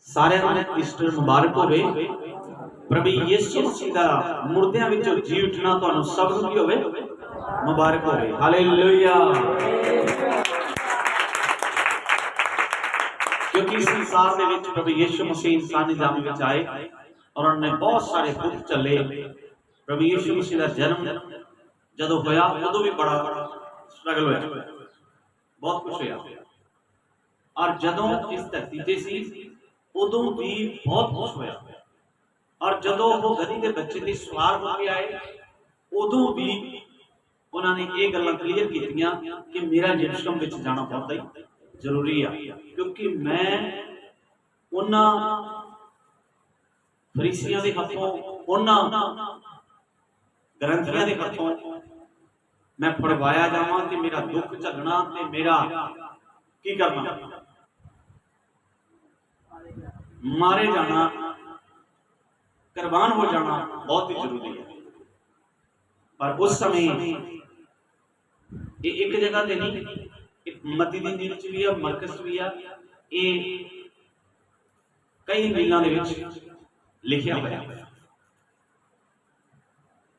ਸਾਰਿਆਂ ਨੂੰ ਈਸਟਰ ਮੁਬਾਰਕ ਹੋਵੇ। ਪ੍ਰਭੂ ਯਿਸੂ ਮਸੀਹ ਦਾ ਮੁਰਦਿਆਂ ਵਿੱਚੋਂ ਜੀ ਉੱਠਣਾ ਤੁਹਾਨੂੰ ਸਭ ਨੂੰ ਕੀ ਹੋਵੇ? ਮੁਬਾਰਕ ਹੋਵੇ। ਹਾਲੇਲੂਇਆ ਕਿਉਂਕਿ ਸੰਸਾਰ ਦੇ ਵਿੱਚ ਪ੍ਰਭੂ ਯਿਸੂ ਮਸੀਹ ਇਨਸਾਨੀ ਜਾਮ ਵਿੱਚ ਆਏ ਔਰ ਉਹਨਾਂ ਨੇ ਬਹੁਤ ਸਾਰੇ ਦੁੱਖ ਚੱਲੇ ਪ੍ਰਭੂ ਯਿਸੂ ਮਸੀਹ ਦਾ ਜਨਮ ਜਦੋਂ ਹੋਇਆ, ਉਦੋਂ ਵੀ ਬੜਾ ਸਟਰਗਲ ਹੋਇਆ। ਬਹੁਤ ਕੁਝ ਹੋਇਆ। ਔਰ ਜਦੋਂ ਇਸ ਧਰਤੀ ਤੇ ਸੀ, ਉਦੋਂ ਵੀ ਬਹੁਤ ਕੁਝ ਹੋਇਆ। ਔਰ ਜਦੋਂ ਉਹ ਗਦੀ ਦੇ ਬੱਚੇ ਤੇ ਸਵਾਰ ਹੋ ਕੇ ਆਏ, ਉਦੋਂ ਵੀ ਉਹਨਾਂ ਨੇ ਇਹ ਗੱਲਾਂ ਕਲੀਅਰ ਕੀਤੀਆਂ ਕਿ ਮੇਰਾ ਯਰੂਸ਼ਲਮ ਵਿੱਚ ਜਾਣਾ ਬਹੁਤ ਹੀ ਜ਼ਰੂਰੀ ਆ, ਕਿਉਂਕਿ ਮੈਂ ਉਹਨਾਂ ਫਰੀਸੀਆਂ ਦੇ ਹੱਥੋਂ, ਉਹਨਾਂ ਗ੍ਰੰਥੀਆਂ ਦੇ ਹੱਥੋਂ ਮੈਂ ਫੜਵਾਇਆ ਜਾਵਾਂ ਤੇ ਮੇਰਾ ਦੁੱਖ ਝੱਲਣਾ ਤੇ ਮੇਰਾ ਕੀ ਕਰਨਾ ਮਾਰੇ ਜਾਣਾ ਕੁਰਬਾਨ ਹੋ ਜਾਣਾ ਬਹੁਤ ਹੀ ਜ਼ਰੂਰੀ ਹੈ ਪਰ ਉਸ ਸਮੇਂ ਇਹ ਇੱਕ ਜਗ੍ਹਾ ਤੇ ਨਹੀਂ ਇਹ ਮਤੀ ਦੀ ਨੀਲ ਚ ਵੀ ਆ ਮਰਕਸ ਵੀ ਆ ਇਹ ਕਈ ਨੀਲਾਂ ਦੇ ਵਿੱਚ ਲਿਖਿਆ ਹੋਇਆ ਹੈ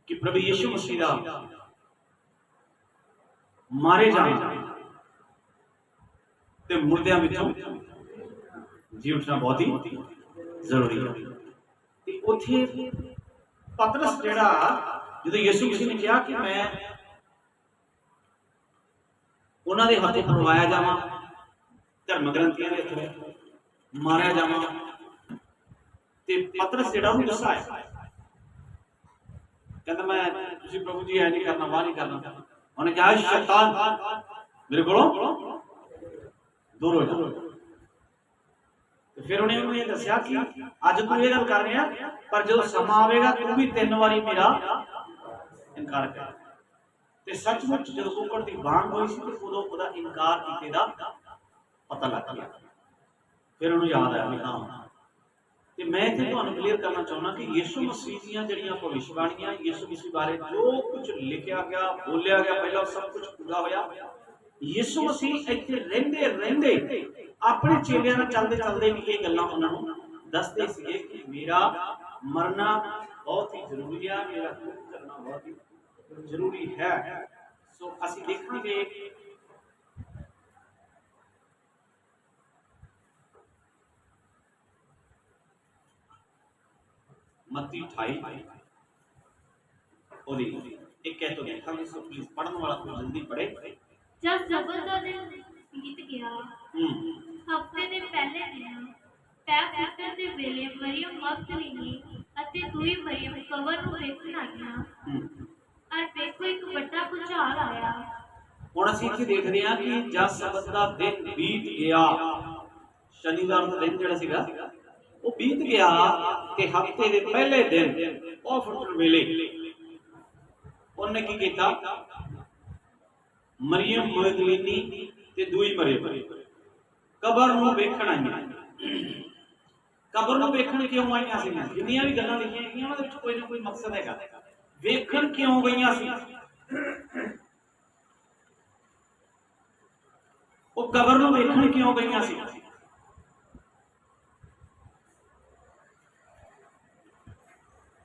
ਕਿ ਪ੍ਰਭੂ ਯਿਸੂ ਮਸੀਹ ਦਾ ਮਾਰੇ ਜਾਣਾ ਤੇ ਮੁਰਦਿਆਂ ਵਿੱਚੋਂ ਜੀ ਉੱਠਣਾ ਬਹੁਤ ਹੀ ਜ਼ਰੂਰੀ ਹੈ। ਤੇ ਉੱਥੇ ਪਤਰਸ ਜਿਹੜਾ, ਜਦੋਂ ਯਿਸੂ ਮਸੀਹ ਨੇ ਕਿਹਾ ਕਿ ਮੈਂ ਉਹਨਾਂ ਦੇ ਹੱਥੋਂ ਫੜਵਾਇਆ ਜਾਵਾਂ ਧਰਮ ਗ੍ਰੰਥੀਆਂ ਦੇ ਹੱਥੋਂ ਮਾਰਿਆ ਜਾਵਾਂ, ਤੇ ਪਤਰਸ ਜਿਹੜਾ ਉਹਨੂੰ ਗੁੱਸਾ ਆਇਆ। ਕਹਿੰਦਾ ਮੈਂ, ਤੁਸੀਂ ਪ੍ਰਭੂ ਜੀ ਐ ਨਹੀਂ ਕਰਨਾ, ਵਾਹ ਨਹੀਂ ਕਰਨਾ। ਉਹਨੇ ਕਿਹਾ ਸ਼ੈਤਾਨ ਮੇਰੇ ਕੋਲੋਂ ਦੂਰ ਹੋ ਜਾ। ਤੇ ਫਿਰ ਉਹਨੇ ਉਹਨੂੰ ਇਹ ਦੱਸਿਆ ਕਿ ਅੱਜ ਤੂੰ ਇਹ ਗੱਲ ਕਰ ਰਿਹਾ, ਪਰ ਜਦੋਂ ਸਮਾਂ ਆਵੇਗਾ, ਤੂੰ ਵੀ ਤਿੰਨ ਵਾਰੀ ਮੇਰਾ ਇਨਕਾਰ ਕਰ। ਤੇ ਸੱਚਮੁੱਚ ਜਦੋਂ ਕੁੱਕੜ ਦੀ ਬਾਂਗ ਹੋਈ ਸੀ, ਤੇ ਉਦੋਂ ਉਹਦਾ ਇਨਕਾਰ ਕੀਤੇ ਦਾ ਪਤਾ ਲੱਗ ਗਿਆ। ਫਿਰ ਉਹਨੂੰ ਯਾਦ ਆਇਆ ਵੀ ਹਾਂ। ਤੇ ਮੈਂ ਇੱਥੇ ਤੁਹਾਨੂੰ ਕਲੀਅਰ ਕਰਨਾ ਚਾਹੁੰਦਾ ਕਿ ਯਿਸੂ ਮਸੀਹ ਦੀਆਂ ਜਿਹੜੀਆਂ ਭਵਿਸ਼ਵਾਣੀਆਂ, ਯਿਸੂ ਮਸੀਹ ਬਾਰੇ ਜੋ ਕੁਝ ਲਿਖਿਆ ਗਿਆ, ਬੋਲਿਆ ਗਿਆ, ਪਹਿਲਾਂ ਸਭ ਕੁਝ ਪੂਰਾ ਹੋਇਆ ਯਿਸੂ ਮਸੀਹ ਇੱਥੇ ਰਹਿੰਦੇ ਰਹਿੰਦੇ ਆਪਣੇ ਚੇਲਿਆਂ ਨਾਲ ਚੱਲਦੇ ਚੱਲਦੇ ਵੀ ਇਹ ਗੱਲਾਂ ਉਹਨਾਂ ਨੂੰ ਦੱਸਦੇ ਸੀਗੇ ਕਿ ਮੇਰਾ ਮਰਨਾ ਬਹੁਤ ਹੀ ਜ਼ਰੂਰੀ ਹੈ ਮੇਰਾ ਦੁੱਖ ਕਰਨਾ ਬਹੁਤ ਹੀ ਜ਼ਰੂਰੀ ਹੈ। ਸੋ ਅਸੀਂ ਦੇਖਾਂਗੇ ਮੱਤੀ 28 ਉਹਦੀ ਇੱਕ ਕਹਿ ਤੋਂ ਦੇਖਾਂਗੇ, ਸੋ ਪਲੀਜ਼ ਪੜਨ ਵਾਲਾ ਕੋਈ ਜਲਦੀ ਪੜੇ ਜਦ ਜ਼ਬਰ ਦਾ ਦਿਨ ਬੀਤ ਗਿਆ, ਹਫ਼ਤੇ ਦੇ ਪਹਿਲੇ ਦਿਨ ਪੈ ਪੁੱਤਰ ਦੇ ਵੇਲੇ ਮਰੀਮ ਮਗਦਲੀਨੀ ਅਤੇ ਦੂਈ ਮਰੀਮ ਕਬਰ ਨੂੰ ਵੇਖਣ ਆਈਆਂ। ਹੂੰ ਵੇਖੋ ਇੱਕ ਵੱਡਾ ਭੁਚਾਲ ਆਇਆ। ਹੁਣ ਅਸੀਂ ਇੱਥੇ ਦੇਖਦੇ ਹਾਂ ਕਿ ਜਦ ਸਬਤ ਦਾ ਦਿਨ ਬੀਤ ਗਿਆ, ਸ਼ਨੀਵਾਰ ਦਾ ਦਿਨ ਜਿਹੜਾ ਸੀਗਾ, ਉਹ ਬੀਤ ਗਿਆ ਤੇ ਹਫ਼ਤੇ ਦੇ ਪਹਿਲੇ ਦਿਨ ਉਹ ਫੁੱਟਣ ਵੇਲੇ ਉਹਨੇ ਕੀ ਕੀਤਾ? ਮਰੀਮ ਮਗਦਲੀਨੀ ਤੇ ਦੂਈ ਮਰੀਮ ਕਬਰ ਨੂੰ ਵੇਖਣ ਆਈਆਂ। ਕਬਰ ਨੂੰ ਵੇਖਣ ਕਿਉਂ ਆਈਆਂ ਸੀ ਜਿੰਨੀਆਂ ਵੀ ਗੱਲਾਂ ਲਿਖੀਆਂ ਗਈਆਂ ਉਹਨਾਂ ਦੇ ਵਿੱਚ ਕੋਈ ਨਾ ਕੋਈ ਮਕਸਦ ਹੈਗਾ। ਵੇਖਣ ਕਿਉਂ ਗਈਆਂ ਸੀ? ਉਹ ਕਬਰ ਨੂੰ ਵੇਖਣ ਕਿਉਂ ਗਈਆਂ ਸੀ?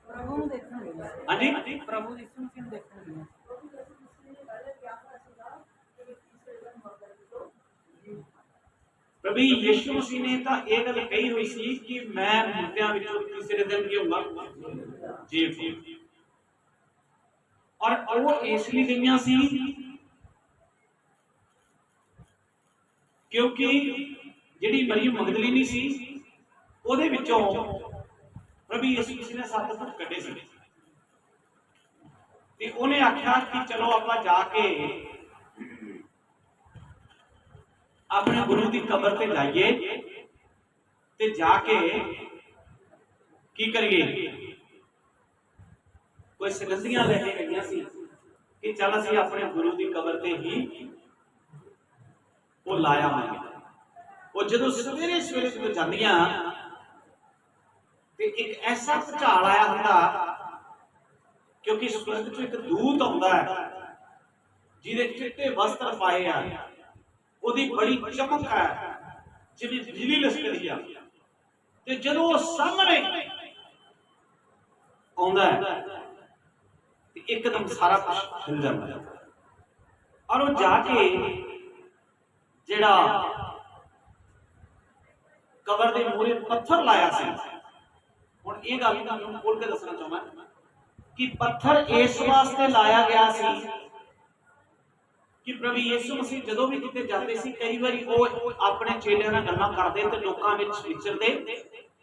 ਪ੍ਰਭੂ ਨੂੰ ਦੇਖਣ ਲਈ ਹਾਂਜੀ? ਪ੍ਰਭੂ ਯਿਸੂ ਨੂੰ ਦੇਖਣ ਲਈ ਪ੍ਰਭੂ ਯਿਸੂ ਮਸੀਹ ਨੇ ਤਾਂ ਇਹ ਗੱਲ ਕਹੀ ਹੋਈ ਸੀ ਕਿ ਮੈਂ ਮੁਰਦਿਆਂ ਵਿੱਚੋਂ ਤੀਸਰੇ ਦਿਨ ਕੀ ਹੋਊਗਾ ਔਰ ਉਹ ਇਸ ਲਈ ਗਈਆਂ ਸੀ ਕਿਉਂਕਿ ਜਿਹੜੀ ਮਰੀਮ ਮਗਦਲੀਨੀ ਸੀ, ਉਹਦੇ ਵਿੱਚੋਂ ਪ੍ਰਭੂ ਯਿਸੂ ਮਸੀਹ ਨੇ ਸੱਤ ਫੁੱਟ ਕੱਢੇ ਸੀ। ਤੇ ਉਹਨੇ ਆਖਿਆ ਕਿ ਚਲੋ ਆਪਾਂ ਜਾ ਕੇ ਆਪਣੇ ਗੁਰੂ ਦੀ ਕਬਰ ਤੇ ਜਾਈਏ ਤੇ ਜਾ ਕੇ ਕੀ ਕਰੀਏ? ਕੋਈ ਸੰਗਤੀਆਂ ਲੈ ਕੇ ਗਈਆਂ ਸੀ ਕਿ ਚੱਲ ਅਸੀਂ ਆਪਣੇ ਗੁਰੂ ਦੀ ਕਬਰ ਤੇ ਹੀ ਉਹ ਲਾਇਆ ਹੋਇਆ ਉਹ ਜਦੋਂ ਸਵੇਰੇ ਸਵੇਰੇ ਜਦੋਂ ਜਾਂਦੀਆਂ ਤੇ ਇੱਕ ਐਸਾ ਭੁਚਾਲ ਆਇਆ ਹੁੰਦਾ ਕਿਉਂਕਿ ਸਵਰਗ ਚੋਂ ਇੱਕ ਦੂਤ ਆਉਂਦਾ ਹੈ, ਜਿਹਦੇ ਚਿੱਟੇ ਵਸਤਰ ਪਾਏ ਆ। ਉਹਦੀ ਬੜੀ ਚਮਕ ਹੈ ਜਿਵੇਂ ਬਿਜਲੀ ਲਿਸ਼ਕਦੀ ਆ। ਤੇ ਜਦੋਂ ਉਹ ਸਾਹਮਣੇ ਆਉਂਦਾ ਹੈ, ਤੇ ਇੱਕਦਮ ਸਾਰਾ ਕੁਝ ਹਿਲ ਜਾਂਦਾ ਹੈ। ਔਰ ਉਹ ਜਾ ਕੇ ਜਿਹੜਾ ਕਬਰ ਦੇ ਮੂਹਰੇ ਪੱਥਰ ਲਾਇਆ ਸੀ, ਹੁਣ ਇਹ ਗੱਲ ਤੁਹਾਨੂੰ ਖੋਲ ਕੇ ਦੱਸਣਾ ਚਾਹੁੰਦਾ ਕਿ ਪੱਥਰ ਇਸ ਵਾਸਤੇ ਲਾਇਆ ਗਿਆ ਸੀ ਕਿ ਪ੍ਰਭੂ ਯਿਸੂ ਮਸੀਹ ਜਦੋਂ ਵੀ ਕਿਤੇ ਜਾਂਦੇ ਸੀ, ਕਈ ਵਾਰੀ ਉਹ ਆਪਣੇ ਚੇਲਿਆਂ ਨਾਲ ਗੱਲਾਂ ਕਰਦੇ ਤੇ ਲੋਕਾਂ ਵਿੱਚ ਵਿਚਰਦੇ।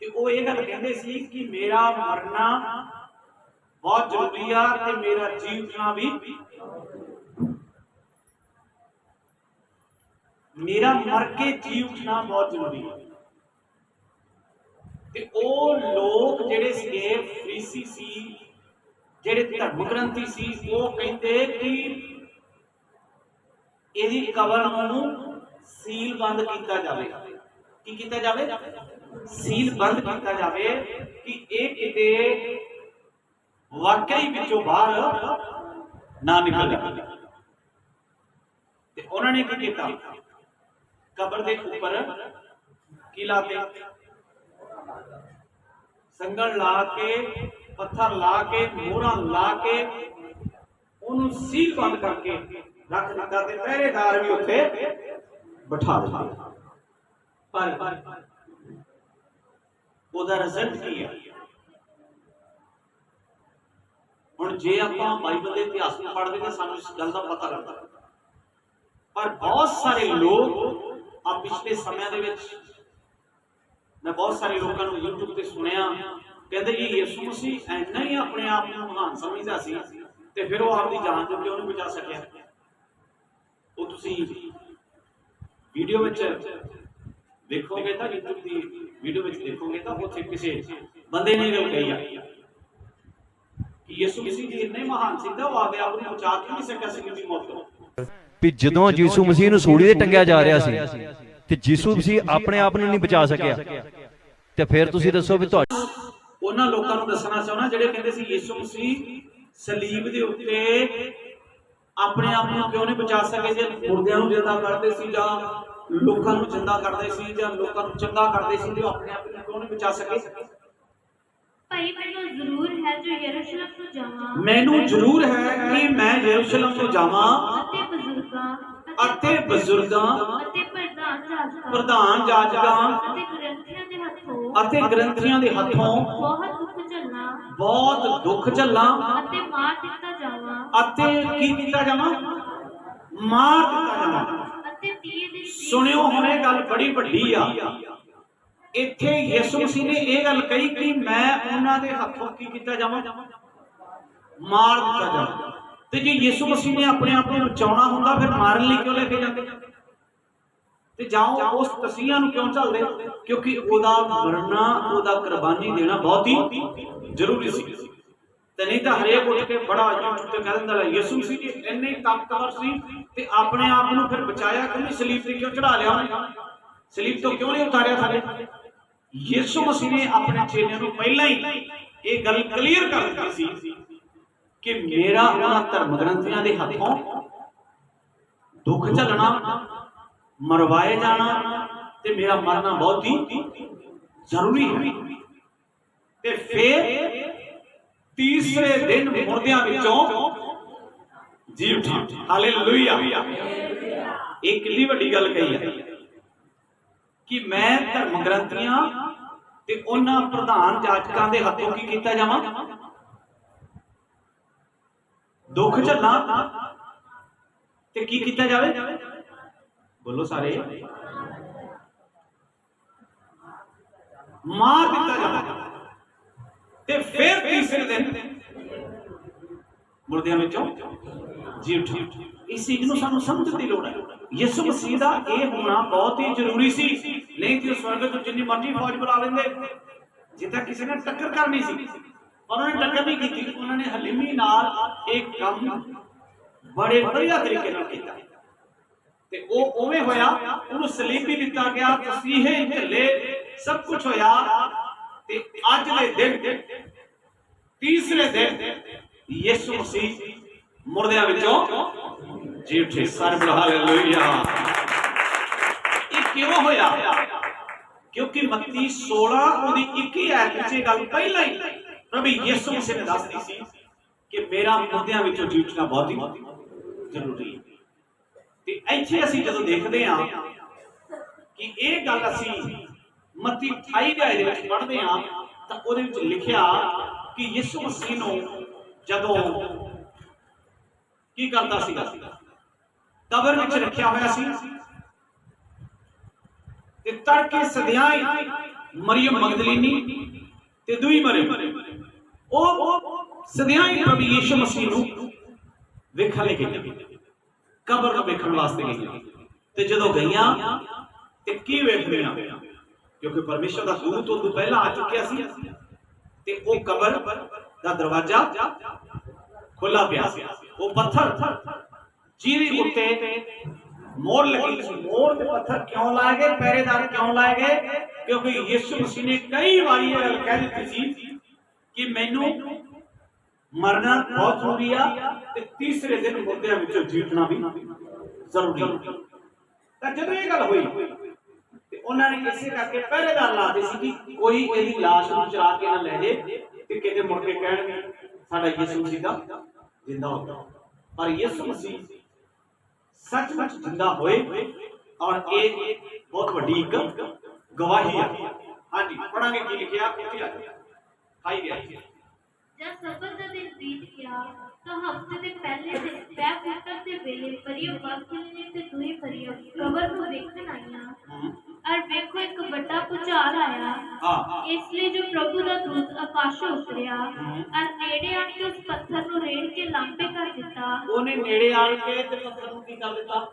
ਤੇ ਉਹ ਇਹ ਗੱਲ ਕਹਿੰਦੇ ਸੀ ਕਿ ਮੇਰਾ ਮਰਨਾ ਬਹੁਤ ਜ਼ਰੂਰੀ ਆ ਤੇ ਮੇਰਾ ਜੀਵਨਾ ਵੀ ਮੇਰਾ ਮਰ ਕੇ ਜੀ ਬਹੁਤ ਜ਼ਰੂਰੀ ਹੈ ਤੇ ਉਹ ਲੋਕ ਜਿਹੜੇ ਸੀਗੇ, ਫਰੀਸੀ ਸੀ, ਜਿਹੜੇ ਧਰਮ ਗ੍ਰੰਥੀ ਸੀ, ਉਹ ਕਹਿੰਦੇ ਕਿ ਇਹਦੀ ਕਬਰ ਨੂੰ ਸੀਲ ਬੰਦ ਕੀਤਾ ਜਾਵੇ। ਕੀ ਕੀਤਾ ਜਾਵੇ? ਸੀਲ ਬੰਦ ਕੀਤਾ ਜਾਵੇ ਕਿ ਇਹ ਕਿਤੇ ਵਾਕਈ ਵਿੱਚੋਂ ਬਾਹਰ ਨਾ ਨਿਕਲ। ਤੇ ਉਹਨਾਂ ਨੇ ਕੀ ਕੀਤਾ? ਕਬਰ ਦੇ ਉੱਪਰ ਕੀ ਲਾਤੇ? ਸੰਗਲ ਲਾ ਕੇ, ਪੱਥਰ ਲਾ ਕੇ, ਮੋਹਰਾਂ ਲਾ ਕੇ ਉਹਨੂੰ ਸੀਲ ਬੰਦ ਕਰਕੇ ਰੱਖ ਦਿੱਤਾ ਤੇ ਪਹਿਰੇਦਾਰ ਵੀ ਉੱਥੇ ਬਿਠਾ ਦਿੱਤੇ ਪਰ ਉਹਦਾ ਰਿਜ਼ਲਟ ਕੀ ਹੈ ਹੁਣ ਜੇ ਆਪਾਂ ਬਾਈਬਲ ਦੇ ਇਤਿਹਾਸ ਨੂੰ ਪੜ੍ਹਦੇ ਤਾਂ ਸਾਨੂੰ ਇਸ ਗੱਲ ਦਾ ਪਤਾ ਲੱਗਦਾ। ਪਰ ਬਹੁਤ ਸਾਰੇ ਲੋਕ ਆ ਪਿਛਲੇ ਸਮਿਆਂ ਦੇ ਵਿੱਚ, ਮੈਂ ਬਹੁਤ ਸਾਰੇ ਲੋਕਾਂ ਨੂੰ YouTube ਤੇ ਸੁਣਿਆ, ਕਹਿੰਦੇ ਜੀ ਯਿਸੂ ਮਸੀਹ ਇੰਨਾ ਹੀ ਆਪਣੇ ਆਪ ਨੂੰ ਮਹਾਨ ਸਮਝਦਾ ਸੀ ਤੇ ਫਿਰ ਉਹ ਆਪਦੀ ਜਾਨ ਤੋਂ ਕਿਉਂ ਨਹੀਂ ਬਚਾ ਸਕਿਆ। ਉਹ ਤੁਸੀਂ ਵੀਡੀਓ ਵਿੱਚ ਦੇਖੋਗੇ ਤਾਂ YouTube ਦੀ ਵੀਡੀਓ ਵਿੱਚ ਦੇਖੋਗੇ ਤਾਂ ਉੱਥੇ ਕਿਸੇ ਬੰਦੇ ਨੇ ਗੱਲ ਕਹੀ ਆ ਕਿ ਯਿਸੂ ਮਸੀਹ ਜੀ ਇੰਨੇ ਮਹਾਨ ਸੀ ਤਾਂ ਉਹ ਆਪਦੇ ਆਪ ਨੂੰ ਬਚਾ ਨਹੀਂ ਸਕਿਆ ਸੀ ਦੀ ਮੌਤ ਤੋਂ? ਵੀ ਜਦੋਂ ਯੀਸ਼ੂ ਮਸੀਹ ਨੂੰ ਸੂਲੀ ਤੇ ਟੰਗਿਆ ਜਾ ਰਿਹਾ ਸੀ ਤੇ ਯੀਸ਼ੂ ਮਸੀਹ ਆਪਣੇ ਆਪ ਨੂੰ ਨਹੀਂ ਬਚਾ ਸਕਿਆ। ਤੇ ਫਿਰ ਤੁਸੀਂ ਦੱਸੋ ਵੀ ਤੁਹਾਡੇ ਉਹਨਾਂ ਲੋਕਾਂ ਨੂੰ ਦੱਸਣਾ ਚਾਹਣਾ ਜਿਹੜੇ ਕਹਿੰਦੇ ਸੀ ਯਿਸੂ ਮਸੀਹ ਸਲੀਬ ਦੇ ਉੱਤੇ ਆਪਣੇ ਆਪ ਨੂੰ ਕਿਉਂ ਨਹੀਂ ਬਚਾ ਸਕੇ ਜੇ ਮੁਰਦਿਆਂ ਨੂੰ ਜਿੰਦਾ ਕਰਦੇ ਸੀ ਜਾਂ ਲੋਕਾਂ ਨੂੰ ਜਿੰਦਾ ਕਰਦੇ ਸੀ ਜਾਂ ਲੋਕਾਂ ਨੂੰ ਚੰਗਾ ਕਰਦੇ ਸੀ ਤੇ ਆਪਣੇ ਆਪ ਨੂੰ ਕਿਉਂ ਨਹੀਂ ਬਚਾ ਸਕੇ? ਭਾਈ ਮੈਨੂੰ ਜ਼ਰੂਰ ਹੈ ਜੋ ਯਰੂਸ਼ਲਮ ਨੂੰ ਜਾਵਾਂ। ਮੈਨੂੰ ਜ਼ਰੂਰ ਹੈ ਕਿ ਮੈਂ ਯਰੂਸ਼ਲਮ ਤੋਂ ਜਾਵਾਂ। ਅਤੇ ਬਜ਼ੁਰਗਾਂ ਅਤੇ ਬਜ਼ੁਰਗਾਂ ਅਤੇ ਪ੍ਰਧਾਨ ਜਾਜਕਾਂ ਪ੍ਰਧਾਨ ਜਾਜਕਾਂ ਅਤੇ ਗ੍ਰੰਥੀਆਂ ਅਤੇ ਗ੍ਰੰਥੀਆਂ ਦੇ ਹੱਥੋਂ ਬਹੁਤ ਦੁੱਖ ਝੱਲਾਂ ਬਹੁਤ ਦੁੱਖ ਝੱਲਾਂ ਅਤੇ ਮਾਰ ਦਿੱਤਾ ਜਾਵਾਂ। ਅਤੇ ਕੀ ਕੀਤਾ ਜਾਵਾਂ? ਮਾਰ ਦਿੱਤਾ ਜਾਵਾਂ। ਅਤੇ ਤੀਏ ਦਿਨ ਤੀਹ ਸੁਣਿਓ ਹੁਣ ਇਹ ਗੱਲ ਬੜੀ ਵੱਡੀ ਆ। ਇੱਥੇ ਯਿਸੂ ਮਸੀਹ ਨੇ ਇਹ ਗੱਲ ਕਹੀ ਕਿ ਮੈਂ ਉਹਨਾਂ ਦੇ ਹੱਥੋਂ ਕੀ ਕੀਤਾ ਜਾਵਾਂ? ਮਾਰ ਦਿੱਤਾ ਜਾਵਾਂ। ਤੇ ਜੇ ਯਿਸੂ ਮਸੀਹ ਨੇ ਆਪਣੇ ਆਪ ਨੂੰ ਬਚਾਉਣਾ ਹੁੰਦਾ ਫਿਰ ਮਾਰਨ ਲਈ ਕਿਉਂ ਲੈ ਕੇ ਜਾਂਦੇ? ਤੇ ਜਾਓ, ਉਸ ਤਸੀਹਾਂ ਨੂੰ ਕਿਉਂ ਝੱਲਦੇ? ਕਿਉਂਕਿ ਉਹਦਾ ਮਰਨਾ ਉਹਦਾ ਕੁਰਬਾਨੀ ਦੇਣਾ ਬਹੁਤ ਹੀ ਜ਼ਰੂਰੀ ਸੀ। ਤੇ ਨਹੀਂ ਤਾਂ ਹਰੇਕ ਉੱਠ ਕੇ ਬੜਾ YouTube ਤੇ ਕਹਿ ਦਿੰਦਾ ਲੈ, ਯਿਸੂ ਮਸੀਹ ਜੀ ਇੰਨੇ ਤਾਕਤਵਰ ਸੀ ਤੇ ਆਪਣੇ ਆਪ ਨੂੰ ਫਿਰ ਬਚਾਇਆ ਕਿਉਂ ਸਲੀਬ ਤੇ ਕਿਉਂ ਚੜਾ ਲਿਆ ਉਹਨੇ? ਸਲੀਬ ਤੋਂ ਕਿਉਂ ਨਹੀਂ ਉਤਾਰਿਆ ਸਾਡੇ ਯਿਸੂ ਮਸੀਹ ਨੇ ਆਪਣੇ ਚੇਲਿਆਂ ਨੂੰ ਪਹਿਲਾਂ ਹੀ ਇਹ ਗੱਲ ਕਲੀਅਰ ਕਰ ਦਿੱਤੀ ਸੀ ਕਿ ਮੇਰਾ ਉਹਨਾਂ ਧਰਮ ਗ੍ਰੰਥੀਆਂ ਦੇ ਹੱਥੋਂ ਦੁੱਖ ਝੱਲਣਾ ਮਰਵਾਏ ਜਾਣਾ ਤੇ ਮੇਰਾ ਮਰਨਾ ਬਹੁਤ ਹੀ ਜ਼ਰੂਰੀ ਹੈ। ਤੇ ਫਿਰ ਤੀਸਰੇ ਦਿਨ ਮੁਰਦਿਆਂ ਵਿੱਚੋਂ ਜੀ ਉਠਾ ਹਾਲੇਲੂਇਆ। ਇਹ ਕਿੰਨੀ ਵੱਡੀ ਗੱਲ ਕਹੀ ਹੈ ਕਿ ਮੈਂ ਧਰਮ ਗ੍ਰੰਥੀਆਂ ਤੇ ਉਹਨਾਂ ਪ੍ਰਧਾਨ ਜਾਜਕਾਂ ਦੇ ਹੱਥੋਂ ਕੀ ਕੀਤਾ ਜਾਵਾਂ? ਦੁੱਖ ਝੱਲਾਂ ਤੇ ਕੀ ਕੀਤਾ ਜਾਵੇ? ਬੋਲੋ ਸਾਰੇ। ਮਾਰ ਦਿੱਤਾ ਜਾਂਦਾ ਤੇ ਫਿਰ ਤੀਸਰੇ ਦਿਨ ਮੁਰਦਿਆਂ ਵਿੱਚੋਂ ਜੀ ਉਠਾ। ਇਸ ਚੀਜ਼ ਨੂੰ ਸਾਨੂੰ ਸਮਝਣ ਦੀ ਲੋੜ ਹੈ। ਯਿਸੂ ਮਸੀਹ ਦਾ ਇਹ ਹੋਣਾ ਬਹੁਤ ਹੀ ਜ਼ਰੂਰੀ ਸੀ। ਨਹੀਂ ਤੇ ਸਵਰਗ ਤੋਂ ਜਿੰਨੀ ਮਰਜ਼ੀ ਫੌਜ ਬੁਲਾ ਲੈਂਦੇ। ਜਿੱਦਾਂ ਕਿਸੇ ਨੇ ਟੱਕਰ ਕਰਨੀ ਸੀ। ਉਹਨਾਂ ਨੇ ਟੱਕਰ ਨਹੀਂ ਕੀਤੀ। ਉਹਨਾਂ ਨੇ ਹਲੀਮੀ ਨਾਲ ਇਹ ਕੰਮ ਬੜੇ ਵਧੀਆ ਤਰੀਕੇ ਨਾਲ ਕੀਤਾ। ਤੇ ਉਹ ਉਵੇਂ ਹੋਇਆ, ਉਹਨੂੰ ਸਲੀਬ ਵੀ ਦਿੱਤਾ ਗਿਆ, ਤਸੀਹੇ ਝੱਲੇ ਸਭ ਕੁਝ ਹੋਇਆ। ਤੇ ਅੱਜ ਦੇ ਦਿਨ, ਤੀਸਰੇ ਦਿਨ, ਯਿਸੂ ਮਸੀਹ ਮੁਰਦਿਆਂ ਵਿੱਚੋਂ ਜੀ ਉੱਠੇ ਸਾਰੇ ਹਾਲੇਲੂਇਆ। ਇਹ ਕਿਉਂ ਹੋਇਆ? ਕਿਉਂਕਿ ਮੱਤੀ 16 ਉਹਦੀ 21 ਆਇਤ ਵਿੱਚ ਇਹ ਗੱਲ ਪਹਿਲਾਂ ਹੀ ਪ੍ਰਭੂ ਯਿਸੂ ਮਸੀਹ ਨੇ ਦੱਸਦੀ ਸੀ ਕਿ ਮੇਰਾ ਮੁਰਦਿਆਂ ਵਿੱਚੋਂ ਜੀ ਉੱਠਣਾ ਬਹੁਤ ਹੀ ਜ਼ਰੂਰੀ ਹੈ। ਤੇ ਇੱਥੇ ਅਸੀਂ ਜਦੋਂ ਦੇਖਦੇ ਹਾਂ ਕਿ ਇਹ ਗੱਲ ਅਸੀਂ ਮੱਤੀ 28 ਦੇ ਆਇਤ ਵਿੱਚ ਪੜ੍ਹਦੇ ਹਾਂ, ਤਾਂ ਉਹਦੇ ਵਿੱਚ ਲਿਖਿਆ ਕਿ ਯਿਸੂ ਮਸੀਹ ਨੂੰ ਜਦੋਂ ਕੀ ਕਰਦਾ ਸੀਗਾ? ਕਬਰ ਵਿੱਚ ਰੱਖਿਆ ਹੋਇਆ ਸੀ ਤੇ ਤੜਕੇ ਸਦਿਆਈ ਮਰੀਮ ਮਗਦਲੀਨੀ ਤੇ ਦੂਈ ਮਰੀਮ, ਉਹ ਸਦਿਆਈ ਪ੍ਰਭੂ ਯੀਸ਼ੂ ਮਸੀਹ ਨੂੰ ਵੇਖਣ ਲਈ ਗਈਆਂ ਕਬਰ ਨੂੰ ਵੇਖਣ ਵਾਸਤੇ ਗਈਆਂ। ਤੇ ਜਦੋਂ ਗਈਆਂ, ਤੇ ਕੀ ਵੇਖਦੀਆਂ ਕਿਉਂਕਿ ਪਰਮੇਸ਼ਰ ਦਾ ਦੂਤ ਉਹ ਤੋਂ ਪਹਿਲਾਂ ਆ ਚੁੱਕਿਆ ਸੀ। ਤੇ ਉਹ ਕਬਰ ਦਾ ਦਰਵਾਜ਼ਾ ਖੁੱਲਾ ਪਿਆ ਸੀ। ਉਹ ਪੱਥਰ ਜਿਹਦੇ ਉੱਤੇ ਮੋਹਰ ਲੱਗੀ ਸੀ। ਮੋਹਰ ਤੇ ਪੱਥਰ ਕਿਉਂ ਲਾਏ ਗਏ? ਪਹਿਰੇਦਾਰ ਕਿਉਂ ਲਾਏ ਗਏ? ਕਿਉਂਕਿ ਯਿਸੂ ਮਸੀਹ ਨੇ ਕਈ ਵਾਰੀ ਇਹ ਗੱਲ ਕਹਿ ਦਿੱਤੀ ਸੀ ਕਿ ਮੈਨੂੰ ਮਰਨਾ ਬਹੁਤ ਜ਼ਰੂਰੀ ਆ ਤੇ ਤੀਸਰੇ ਦਿਨ ਮੁਰਦਿਆਂ ਵਿੱਚੋਂ ਜੀਤਣਾ ਵੀ ਜ਼ਰੂਰੀ ਤਾਂ ਜਦੋਂ ਇਹ ਗੱਲ ਹੋਈ ਤੇ ਉਹਨਾਂ ਨੇ ਇਸੇ ਕਰਕੇ ਪਹਿਰੇਦਾਰ ਲਾਤੇ ਸੀ ਕਿ ਕੋਈ ਇਹਦੀ ਲਾਸ਼ ਨੂੰ ਚਰਾ ਕੇ ਨਾ ਲੈ ਜੇ ਤੇ ਕਿਤੇ ਮੁੜ ਕੇ ਕਹਿਣ ਸਾਡਾ ਯਿਸੂ ਮਸੀਹ ਦਾ ਜਿੰਦਾ ਹੋ ਗਿਆ। ਪਰ ਯਿਸੂ ਮਸੀਹ ਸੱਚਮੁੱਚ ਜਿੰਦਾ ਹੋਏ ਔਰ ਇਹ ਬਹੁਤ ਵੱਡੀ ਇੱਕ ਗਵਾਹੀ ਹੈ ਹਾਂਜੀ ਪੜਾਂਗੇ ਕੀ ਲਿਖਿਆ? ਇੱਥੇ ਆ ਜਾਓ। ਖਾਈ ਗਿਆ। ਜਦ ਸਬਤ ਦਾ ਦਿਨ ਬੀਤ ਗਿਆ ਤਾਂ ਹਫ਼ਤੇ ਦੇ ਪਹਿਲੇ ਦਿਨ ਪੈ ਪੁੱਤਰ ਦੇ ਵੇਲੇ ਮਰੀਮ ਮਗਦਲੀਨੀ ਤੇ ਦੂਈ ਮਰੀਮ ਕਬਰ ਨੂੰ ਵੇਖਣ ਆਈਆਂ। ਹਮ, ਔਰ ਵੇਖੋ ਇੱਕ ਵੱਡਾ ਭੁਚਾਲ ਆਇਆ। ਹਾਂ ਇਸ ਲਈ ਜੋ ਪ੍ਰਭੂ ਦਾ ਦੂਤ ਆਕਾਸ਼ੋਂ ਉਤਰਿਆ ਔਰ ਨੇੜੇ ਆਣ ਕੇ ਉਸ ਪੱਥਰ ਨੂੰ ਰੇੜ ਕੇ ਲਾਂਬੇ ਕਰ ਦਿੱਤਾ। ਉਹਨੇ ਨੇੜੇ ਆਣ ਕੇ ਤੇ ਪੱਥਰ ਨੂੰ ਕੀ ਕਰ ਦਿੱਤਾ?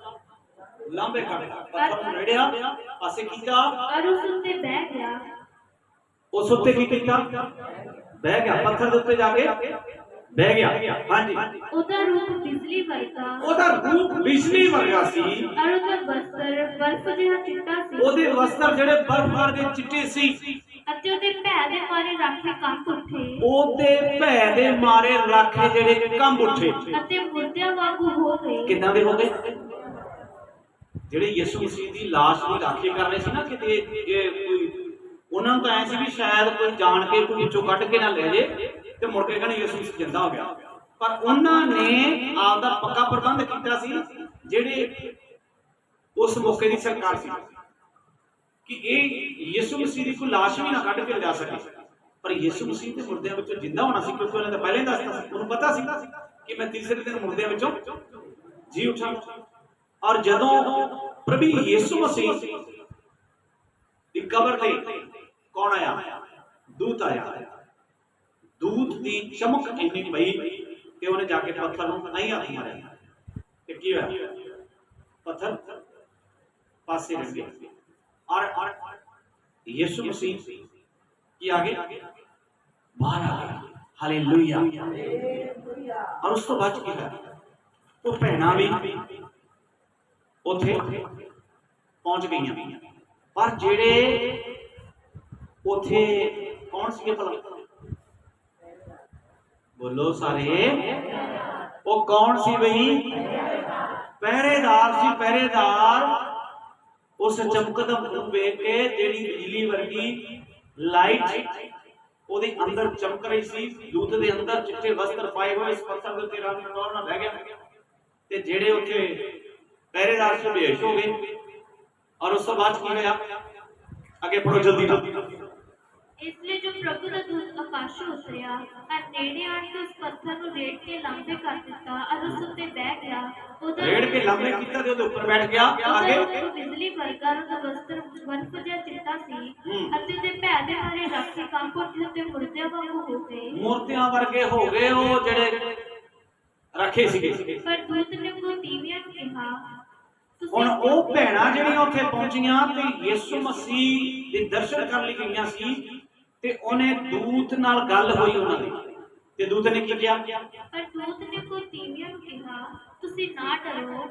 ਲਾਂਬੇ ਕਰ ਦਿੱਤਾ। ਪੱਥਰ ਨੂੰ ਨੇੜਿਆ ਪਾਸੇ ਕੀਤਾ। ਔਰ ਉਸ ਉੱਤੇ ਬਹਿ ਗਿਆ। ਉਸ ਉੱਤੇ ਕੀ ਕੀਤਾ? ਬਹਿ ਗਿਆ ਪੱਥਰ ਦੇ ਉੱਤੇ ਜਾ ਕੇ ਬਹਿ ਗਿਆ। ਹਾਂਜੀ। ਉਹਦਾ ਰੂਪ ਬਿਜਲੀ ਵਰਗਾ। ਉਹਦਾ ਰੂਪ ਬਿਜਲੀ ਵਰਗਾ ਸੀ। ਔਰ ਉਹਦਾ ਬਸਤਰ ਬਰਫ਼ ਜਿਹਾ ਚਿੱਟਾ ਸੀ। ਉਹਦੇ ਵਸਤਰ ਜਿਹੜੇ ਬਰਫ਼ ਵਰਗੇ ਚਿੱਟੇ ਸੀ। ਅਤੇ ਉਹਦੇ ਭੈ ਦੇ ਮਾਰੇ ਰਾਖੇ ਕੰਬ ਉੱਠੇ। ਉਹਦੇ ਭੈ ਦੇ ਮਾਰੇ ਰਾਖੇ ਜਿਹੜੇ ਕੰਬ ਉੱਠੇ। ਅਤੇ ਮੁਰਦਿਆਂ ਵਾਂਗੂ ਹੋ ਗਏ। ਕਿੱਦਾਂ ਦੇ ਹੋ ਗਏ? ਜਿਹੜੇ ਯਿਸੂ ਮਸੀਹ ਦੀ ਲਾਸ਼ ਦੀ ਰਾਖੀ ਕਰ ਰਹੇ ਸੀ ਨਾ ਕਿਤੇ ਇਹ ਕੋਈ ਉਹਨਾਂ ਨੂੰ ਤਾਂ ਐ ਸੀ ਵੀ ਸ਼ਾਇਦ ਕੋਈ ਜਾਣ ਕੇ ਕੋਈ ਵਿੱਚੋਂ ਕੱਢ ਕੇ ਨਾ ਲੈ ਜੇ ਤੇ ਮੁੜ ਕੇ ਕਹਿੰਦੇ ਯਿਸੂ ਜਿੰਦਾ ਹੋ ਗਿਆ। ਪਰ ਉਹਨਾਂ ਨੇ ਆਪਦਾ ਪੱਕਾ ਪ੍ਰਬੰਧ ਕੀਤਾ ਸੀ ਜਿਹੜੇ ਉਸ ਮੌਕੇ ਦੀ ਸਰਕਾਰ ਸੀ ਕਿ ਇਹ ਯਿਸੂ ਮਸੀਹ ਦੀ ਕੋਈ ਲਾਸ਼ ਵੀ ਨਾ ਕੱਢ ਕੇ ਲਿਜਾ ਸਕੇ। ਪਰ ਯਿਸੂ ਮਸੀਹ ਤੇ ਮੁਰਦਿਆਂ ਵਿੱਚੋਂ ਜਿੰਦਾ ਹੋਣਾ ਸੀ ਕਿਉਂਕਿ ਉਹਨਾਂ ਦਾ ਪਹਿਲੇ ਹੀ ਦੱਸਤਾ ਸੀ। ਉਹਨੂੰ ਪਤਾ ਸੀ ਕਿ ਮੈਂ ਤੀਸਰੇ ਦਿਨ ਮੁਰਦਿਆਂ ਵਿੱਚੋਂ ਜੀ ਉਠਾਂ। ਔਰ ਜਦੋਂ ਪ੍ਰਭੂ ਯਿਸੂ ਮਸੀਹ ਦੀ ਕਬਰ ਤੇ ਕੌਣ ਆਇਆ? ਦੂਤ ਆਇਆ। ਦੂਤ ਦੀ ਚਮਕ ਇੰਨੀ ਪਈ ਕਿ ਉਹਨੇ ਜਾ ਕੇ ਪੱਥਰ ਨੂੰ ਨਹੀਂ ਹੱਥ ਮਾਰਿਆ। ਤੇ ਕੀ ਹੋਇਆ? ਪੱਥਰ ਪਾਸੇ ਰਹਿ ਗਿਆ। ਔਰ ਔਰ ਯਿਸੂ ਮਸੀਹ ਕੀ ਆਗੇ ਬਾਹਰ ਆ ਗਿਆ ਹਾਲੇਲੂਇਆ। ਔਰ ਉਸ ਤੋਂ ਬਾਅਦ ਕੀ ਹੋਇਆ? ਉਹ ਭੈਣਾਂ ਵੀ ਉੱਥੇ ਪਹੁੰਚ ਗਈਆਂ। ਪਰ ਜਿਹੜੇ ਉਥੇ ਕੌਣ ਸੀਗੇ ਭਲਾ? ਬੋਲੋ ਸਾਰੇ। ਉਹ ਕੌਣ ਸੀ ਬਈ? ਪਹਿਰੇਦਾਰ ਸੀ, ਪਹਿਰੇਦਾਰ। ਉਸ ਚਮਕਦਾ ਮੂੰਹ ਵੇਖ ਕੇ ਜਿਹੜੀ ਬਿਜਲੀ ਵਰਗੀ ਲਾਈਟ ਉਹਦੇ ਅੰਦਰ ਚਮਕ ਰਹੀ ਸੀ। ਦੂਤ ਦੇ ਅੰਦਰ ਚਿੱਟੇ ਵਸਤਰ ਪਾਏ ਹੋਏ ਇਸ ਪੱਥਰ ਦੇ ਉੱਤੇ ਰਾਮ ਕੌਰ ਨਾਲ ਬਹਿ ਗਿਆ? ਤੇ ਜਿਹੜੇ ਉੱਥੇ ਪਹਿਰੇਦਾਰ ਸੀ ਬੇਹੋਸ਼ ਹੋ ਗਏ। ਔਰ ਉਸ ਤੋਂ ਬਾਅਦ ਕੀ ਹੋਇਆ? ਅੱਗੇ ਪੜੋ ਜਲਦੀ ਨਾਲ ਇਸ ਲਈ ਜੋ ਪ੍ਰਭੂ ਦਾ ਦੂਤ ਆਕਾਸ਼ੋਂ ਉਤਰਿਆ ਔਰ ਨੇੜੇ ਆਣ ਕੇ ਉਸ ਪੱਥਰ ਨੂੰ ਰੇੜ ਕੇ ਲਾਂਬੇ ਕਰ ਦਿੱਤਾ ਔਰ ਉਸ ਉੱਤੇ ਬਹਿ ਗਿਆ। ਉਹਦਾ ਰੇੜ ਕੇ ਲੰਮੇ ਕੀਤਾ ਤੇ ਉਹਦੇ ਉੱਪਰ ਬੈਠ ਗਿਆ ਅੱਗੇ? ਬਿਜਲੀ ਵਰਗਾ ਉਹਦਾ ਬਸਤਰ ਬਰਫ਼ ਜਿਹਾ ਚਿੱਟਾ ਸੀ। ਅਤੇ ਉਹਦੇ ਭੈ ਦੇ ਮਾਰੇ ਰਾਖੇ ਕੰਬ ਉੱਠੇ ਤੇ ਮੁਰਦਿਆਂ ਵਾਂਗੂ ਹੋ ਗਏ। ਮੂਰਤੀਆਂ ਵਰਗੇ ਹੋ ਗਏ ਉਹ ਜਿਹੜੇ ਰੱਖੇ ਸੀਗੇ। ਪਰ ਦੂਤ ਨੇ ਉਹ ਤੀਵੀਆਂ ਨੂੰ ਕਿਹਾ ਹੁਣ ਉਹ ਭੈਣਾਂ ਜਿਹੜੀਆਂ ਉੱਥੇ ਪਹੁੰਚੀਆਂ ਤੇ ਯਿਸੂ ਮਸੀਹ ਦੇ ਦਰਸ਼ਨ ਕਰਨ ਲਈ ਗਈਆਂ ਸੀ ਤੇ ਉਹਨੇ ਦੂਤ ਨਾਲ ਗੱਲ ਹੋਈ ਉਹਨਾਂ ਦੀ। ਤੇ ਦੂਤ ਨੇ ਕੀ ਕਿਹਾ ਪਰ ਦੂਤ ਨੇ ਕੋਈ ਤੀਵੀਆਂ ਨੂੰ ਕਿਹਾ ਤੁਸੀਂ ਨਾ ਡਰੋ।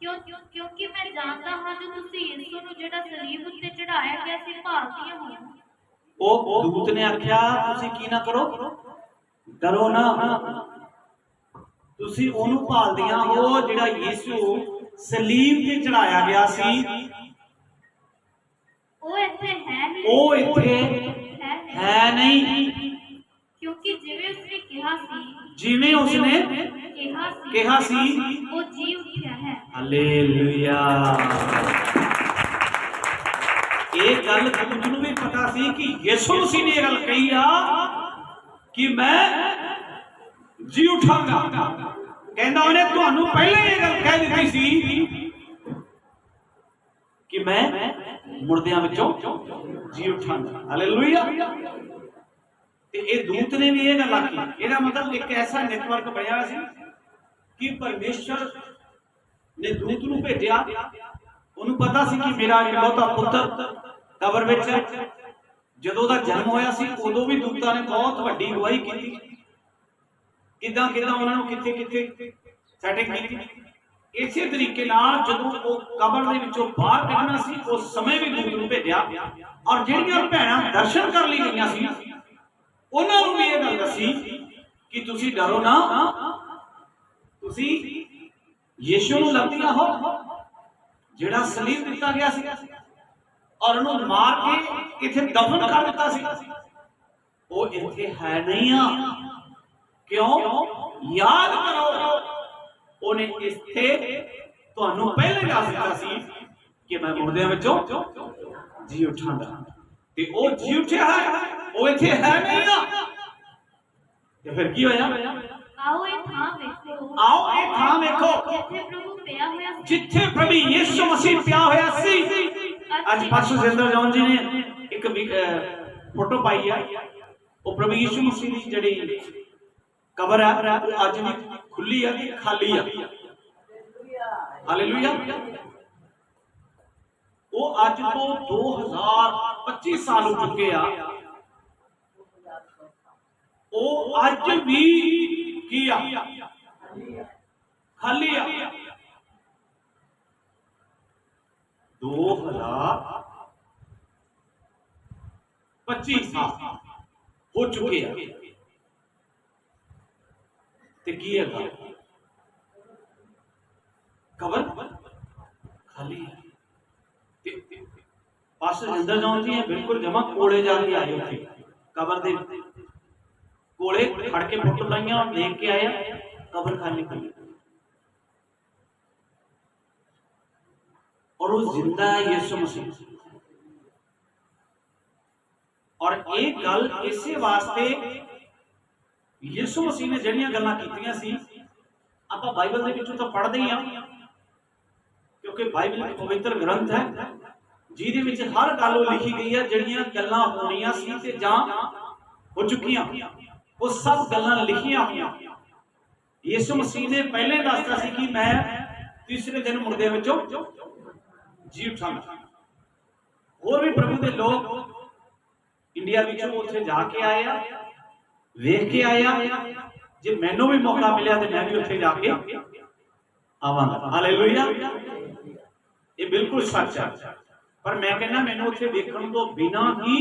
ਕਿਉਂ ਕਿਉਂ ਕਿਉਂਕਿ ਮੈਂ ਜਾਣਦਾ ਹਾਂ ਜੋ ਤੁਸੀਂ ਯਿਸੂ ਨੂੰ ਜਿਹੜਾ ਸਲੀਬ ਉੱਤੇ ਚੜਾਇਆ ਗਿਆ ਸੀ ਭਾਲਦੀਆਂ ਹੋ ਉਹ ਦੂਤ ਨੇ ਆਖਿਆ ਤੁਸੀਂ ਕੀ ਨਾ ਕਰੋ? ਡਰੋ ਨਾ। ਤੁਸੀਂ ਉਹਨੂੰ ਭਾਲਦੀਆਂ ਹੋ ਜਿਹੜਾ ਯਿਸੂ ਸਲੀਬ ਤੇ ਚੜਾਇਆ ਗਿਆ ਸੀ। ਉਹ ਇੱਥੇ ਉਹ ਇੱਥੇ ਹੈ ਨਹੀਂ। ਕਿਉਂਕਿ ਜਿਵੇਂ ਉਸਨੇ ਕਿਹਾ ਸੀ ਜਿਵੇਂ ਉਸਨੇ ਕਿਹਾ ਸੀ ਕਿਹਾ ਸੀ। ਉਹ ਜੀ ਉੱਠਿਆ ਹੈ। ਹਾਲੇਲੂਇਆ। ਇਹ ਗੱਲ ਦੂਤ ਨੂੰ ਵੀ ਪਤਾ ਸੀ ਕਿ ਯਿਸੂ ਮਸੀਹ ਨੇ ਇਹ ਗੱਲ ਕਹੀ ਆ ਕਿ ਮੈਂ ਜੀ ਉਠਾਂਗਾ। ਕਹਿੰਦਾ ਉਹਨੇ ਤੁਹਾਨੂੰ ਪਹਿਲਾਂ ਇਹ ਗੱਲ ਕਹਿ ਦਿੱਤੀ ਸੀ ਕਿ ਮੈਂ ਮੁਰਦਿਆਂ ਵਿੱਚੋਂ ਜੀ ਉਠਾਂਗਾ ਹਾਲੇਲੂਇਆ ਤੇ ਇਹ ਦੂਤ ਨੇ ਵੀ ਇਹ ਗੱਲ ਆਖੀ ਇਹਦਾ ਮਤਲਬ ਇੱਕ ਐਸਾ ਨੈਟਵਰਕ ਬਣਿਆ ਸੀ ਕਿ ਪਰਮੇਸ਼ਰ ਨੇ ਦੂਤ ਨੂੰ ਭੇਜਿਆ। ਉਹਨੂੰ ਪਤਾ ਸੀ ਕਿ ਮੇਰਾ ਇਕਲੌਤਾ ਪੁੱਤਰ ਕਬਰ ਵਿੱਚ ਹੈ। ਜਦੋਂ ਦਾ ਜਨਮ ਹੋਇਆ ਸੀ, ਉਦੋਂ ਵੀ ਦੂਤਾਂ ਨੇ ਬਹੁਤ ਵੱਡੀ ਗਵਾਹੀ ਕੀਤੀ। ਕਿਦਾਂ ਕਿਦਾਂ ਉਹਨਾਂ ਨੂੰ ਕਿੱਥੇ ਕਿੱਥੇ ਸੈਟਿੰਗ ਕੀਤੀ। ਇਸੇ ਤਰੀਕੇ ਨਾਲ ਜਦੋਂ ਉਹ ਕਬਰ ਦੇ ਵਿੱਚੋਂ ਬਾਹਰ ਨਿਕਲਣਾ ਸੀ, ਉਸ ਸਮੇਂ ਵੀ ਦੂਤ ਨੂੰ ਭੇਜਿਆ। ਔਰ ਜਿਹੜੀਆਂ ਭੈਣਾਂ ਦਰਸ਼ਨ ਕਰਨ ਲਈ ਗਈਆਂ ਸੀ, ਉਹਨਾਂ ਨੂੰ ਵੀ ਇਹ ਗੱਲ ਦੱਸੀ ਕਿ ਤੁਸੀਂ ਡਰੋ ਨਾ। ਤੁਸੀਂ ਯੀਸ਼ੂ ਨੂੰ ਲੱਭਦੀਆਂ ਹੋ, ਜਿਹੜਾ ਸਲੀਬ ਦਿੱਤਾ ਗਿਆ ਸੀ। ਔਰ ਉਹਨੂੰ ਮਾਰ ਕੇ ਇੱਥੇ ਦਫਨ ਕਰ ਦਿੱਤਾ ਸੀ। ਉਹ ਇੱਥੇ ਹੈ ਨਹੀਂ ਆ। ਕਿਉਂ? ਯਾਦ ਕਰੋ। ਉਹਨੇ ਇੱਥੇ ਤੁਹਾਨੂੰ ਪਹਿਲੇ ਦੱਸ ਦਿੱਤਾ ਸੀ ਕਿ ਮੈਂ ਮੁਰਦਿਆਂ ਵਿੱਚੋਂ ਜੀ ਉਠਾਂਗਾ ਤੇ ਉਹ ਜੀ ਉੱਠਿਆ ਹੈ ਉਹ ਇੱਥੇ ਹੈ ਨਹੀਂ ਆ ਤੇ ਫਿਰ ਕੀ ਹੋਇਆ? ਆਓ ਇਹ ਥਾਂ ਵੇਖੋ। ਆਓ ਇਹ ਥਾਂ ਵੇਖੋ। ਜਿੱਥੇ ਪ੍ਰਭੂ ਪਿਆ ਹੋਇਆ ਸੀ। ਜਿੱਥੇ ਪ੍ਰਭੂ ਯਿਸੂ ਮਸੀਹ ਪਿਆ ਹੋਇਆ ਸੀ। ਅੱਜ ਪਾਸਟਰ ਜਿੰਦਰ ਜੌਨ ਜੀ ਨੇ ਇੱਕ ਫੋਟੋ ਪਾਈ ਆ। ਉਹ ਪ੍ਰਭੂ ਯਿਸੂ ਮਸੀਹ ਦੀ ਜਿਹੜੀ ਕਬਰ ਹੈ ਉਹ ਅੱਜ ਵੀ ਖੁੱਲੀ ਆ ਤੇ ਖਾਲੀ ਆ। ਹਾਲੇਲੂਇਆ। ਉਹ ਅੱਜ ਤੋਂ 2025 ਸਾਲ ਹੋ ਚੁੱਕੇ ਆ। ਉਹ ਅੱਜ ਵੀ ਕੀ ਆ? ਖਾਲੀ ਆ। 2025 ਸਾਲ ਹੋ ਚੁੱਕੇ ਆ। ਤੇ ਕੀ ਹੈਗਾ ਕਬਰ ਖਾਲੀ ਹੈ ਤੇ ਪਾਸਟਰ ਜਿੰਦਰ ਜੌਨ ਜੀ ਇਹ ਬਿਲਕੁਲ ਜਮਾ ਕੋਲੇ ਜਾ ਕੇ ਆਏ ਉੱਥੇ ਕਬਰ ਦੇ ਕੋਲੇ ਖੜ ਕੇ ਫੋਟੋ ਲਾਈਆਂ ਦੇਖ ਕੇ ਆਇਆ ਕਬਰ ਖਾਲੀ ਪਈ ਔਰ ਉਹ ਜ਼ਿੰਦਾ ਹੈ ਯਿਸੂ ਮਸੀਹ ਔਰ ਇਹ ਗੱਲ ਇਸੇ ਵਾਸਤੇ ਯਿਸੂ ਮਸੀਹ ਨੇ ਜਿਹੜੀਆਂ ਗੱਲਾਂ ਕੀਤੀਆਂ ਸੀ, ਆਪਾਂ ਬਾਈਬਲ ਦੇ ਵਿੱਚੋਂ ਤਾਂ ਪੜ੍ਹਦੇ ਹੀ ਆ ਕਿਉਂਕਿ ਬਾਈਬਲ ਇੱਕ ਪਵਿੱਤਰ ਗ੍ਰੰਥ ਹੈ, ਜਿਹਦੇ ਵਿੱਚ ਹਰ ਗੱਲ ਉਹ ਲਿਖੀ ਗਈ ਹੈ, ਜਿਹੜੀਆਂ ਗੱਲਾਂ ਹੋਣੀਆਂ ਸੀ ਤੇ ਜਾਂ ਹੋ ਚੁੱਕੀਆਂ। ਉਹ ਸਭ ਗੱਲਾਂ ਲਿਖੀਆਂ ਹੋਈਆਂ। ਯਿਸੂ ਮਸੀਹ ਨੇ ਪਹਿਲੇ ਦੱਸਤਾ ਸੀ ਕਿ ਮੈਂ ਤੀਸਰੇ ਦਿਨ ਮੁਰਦਿਆਂ ਵਿੱਚੋਂ ਜੀ ਉਠਾਂਗਾ ਹੋਰ ਵੀ ਪ੍ਰਭੂ ਦੇ ਲੋਕ ਇੰਡੀਆ ਵਿੱਚੋਂ ਉੱਥੇ ਜਾ ਕੇ ਆਏ ਆ। ਵੇਖ ਕੇ ਆਇਆ ਜੇ ਮੈਨੂੰ ਵੀ ਮੌਕਾ ਮਿਲਿਆ ਤੇ ਮੈਂ ਵੀ ਉੱਥੇ ਜਾ ਕੇ ਆਵਾਂਗਾ ਹਾਲੇਲੂਇਆ ਇਹ ਬਿਲਕੁਲ ਸੱਚ ਹੈ ਪਰ ਮੈਂ ਕਹਿੰਦਾ ਮੈਨੂੰ ਉੱਥੇ ਵੇਖਣ ਤੋਂ ਬਿਨਾ ਹੀ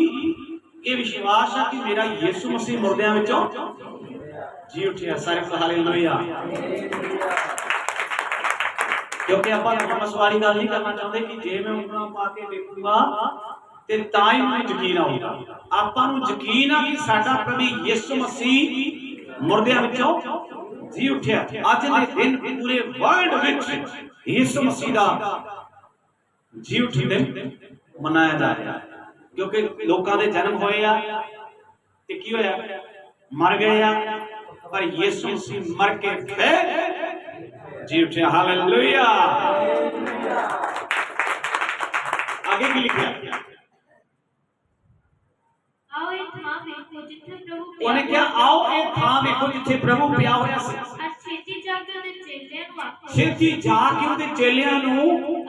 ਇਹ ਵਿਸ਼ਵਾਸ ਹੈ ਕਿ ਮੇਰਾ ਯਿਸੂ ਮਸੀਹ ਮੁਰਦਿਆਂ ਵਿੱਚੋਂ ਜੀ ਉੱਠਿਆ ਸਾਰੇ ਕੋਲ ਹਾਲੇਲੂਇਆ ਕਿਉਂਕਿ ਆਪਾਂ ਥੋਮਸ ਵਾਲੀ ਗੱਲ ਨਹੀਂ ਕਰਨਾ ਚਾਹੁੰਦੇ ਕਿ ਜੇ ਮੈਂ ਉਂਗਲਾਂ ਪਾ ਕੇ ਵੇਖੂੰਗਾ ਤੇ ਤਾਂ ਹੀ ਮੈਨੂੰ ਯਕੀਨ ਆਊਗਾ। ਆਪਾਂ ਨੂੰ ਯਕੀਨ ਆ ਕਿ ਸਾਡਾ ਪ੍ਰਭੂ ਯਿਸੂ ਮਸੀਹ ਮੁਰਦਿਆਂ ਵਿੱਚੋਂ ਜੀ ਉੱਠਿਆ। ਅੱਜ ਦੇ ਦਿਨ ਪੂਰੇ ਵਰਲਡ ਵਿੱਚ ਯਿਸੂ ਮਸੀਹ ਦਾ ਜੀ ਉੱਠੀ ਦਿਨ ਮਨਾਇਆ ਜਾ ਰਿਹਾ। ਕਿਉਂਕਿ ਲੋਕਾਂ ਦੇ ਜਨਮ ਹੋਏ ਆ ਤੇ ਕੀ ਹੋਇਆ? ਮਰ ਗਏ ਆ। ਪਰ ਯਿਸੂ ਮਸੀਹ ਮਰ ਕੇ ਫਿਰ ਜੀ ਉੱਠਿਆ। ਹਾਲੇਲੂਇਆ ਆਗੇ ਕੀ ਲਿਖਿਆ ਆਓ ਇਹ ਥਾਂ ਵੇਖੋ ਜਿੱਥੇ ਪ੍ਰਭੂ ਪਿਆ ਉਹਨੇ ਕਿਹਾ ਆਓ ਇਹ ਥਾਂ ਵੇਖੋ ਜਿੱਥੇ ਪ੍ਰਭੂ ਪਿਆ ਹੋਇਆ ਸੀ। ਛੇਤੀ ਜਾ ਕੇ ਉਹਦੇ ਚੇਲਿਆਂ ਨੂੰ ਆਖੋ। ਛੇਤੀ ਜਾ ਕੇ ਉਹਦੇ ਚੇਲਿਆਂ ਨੂੰ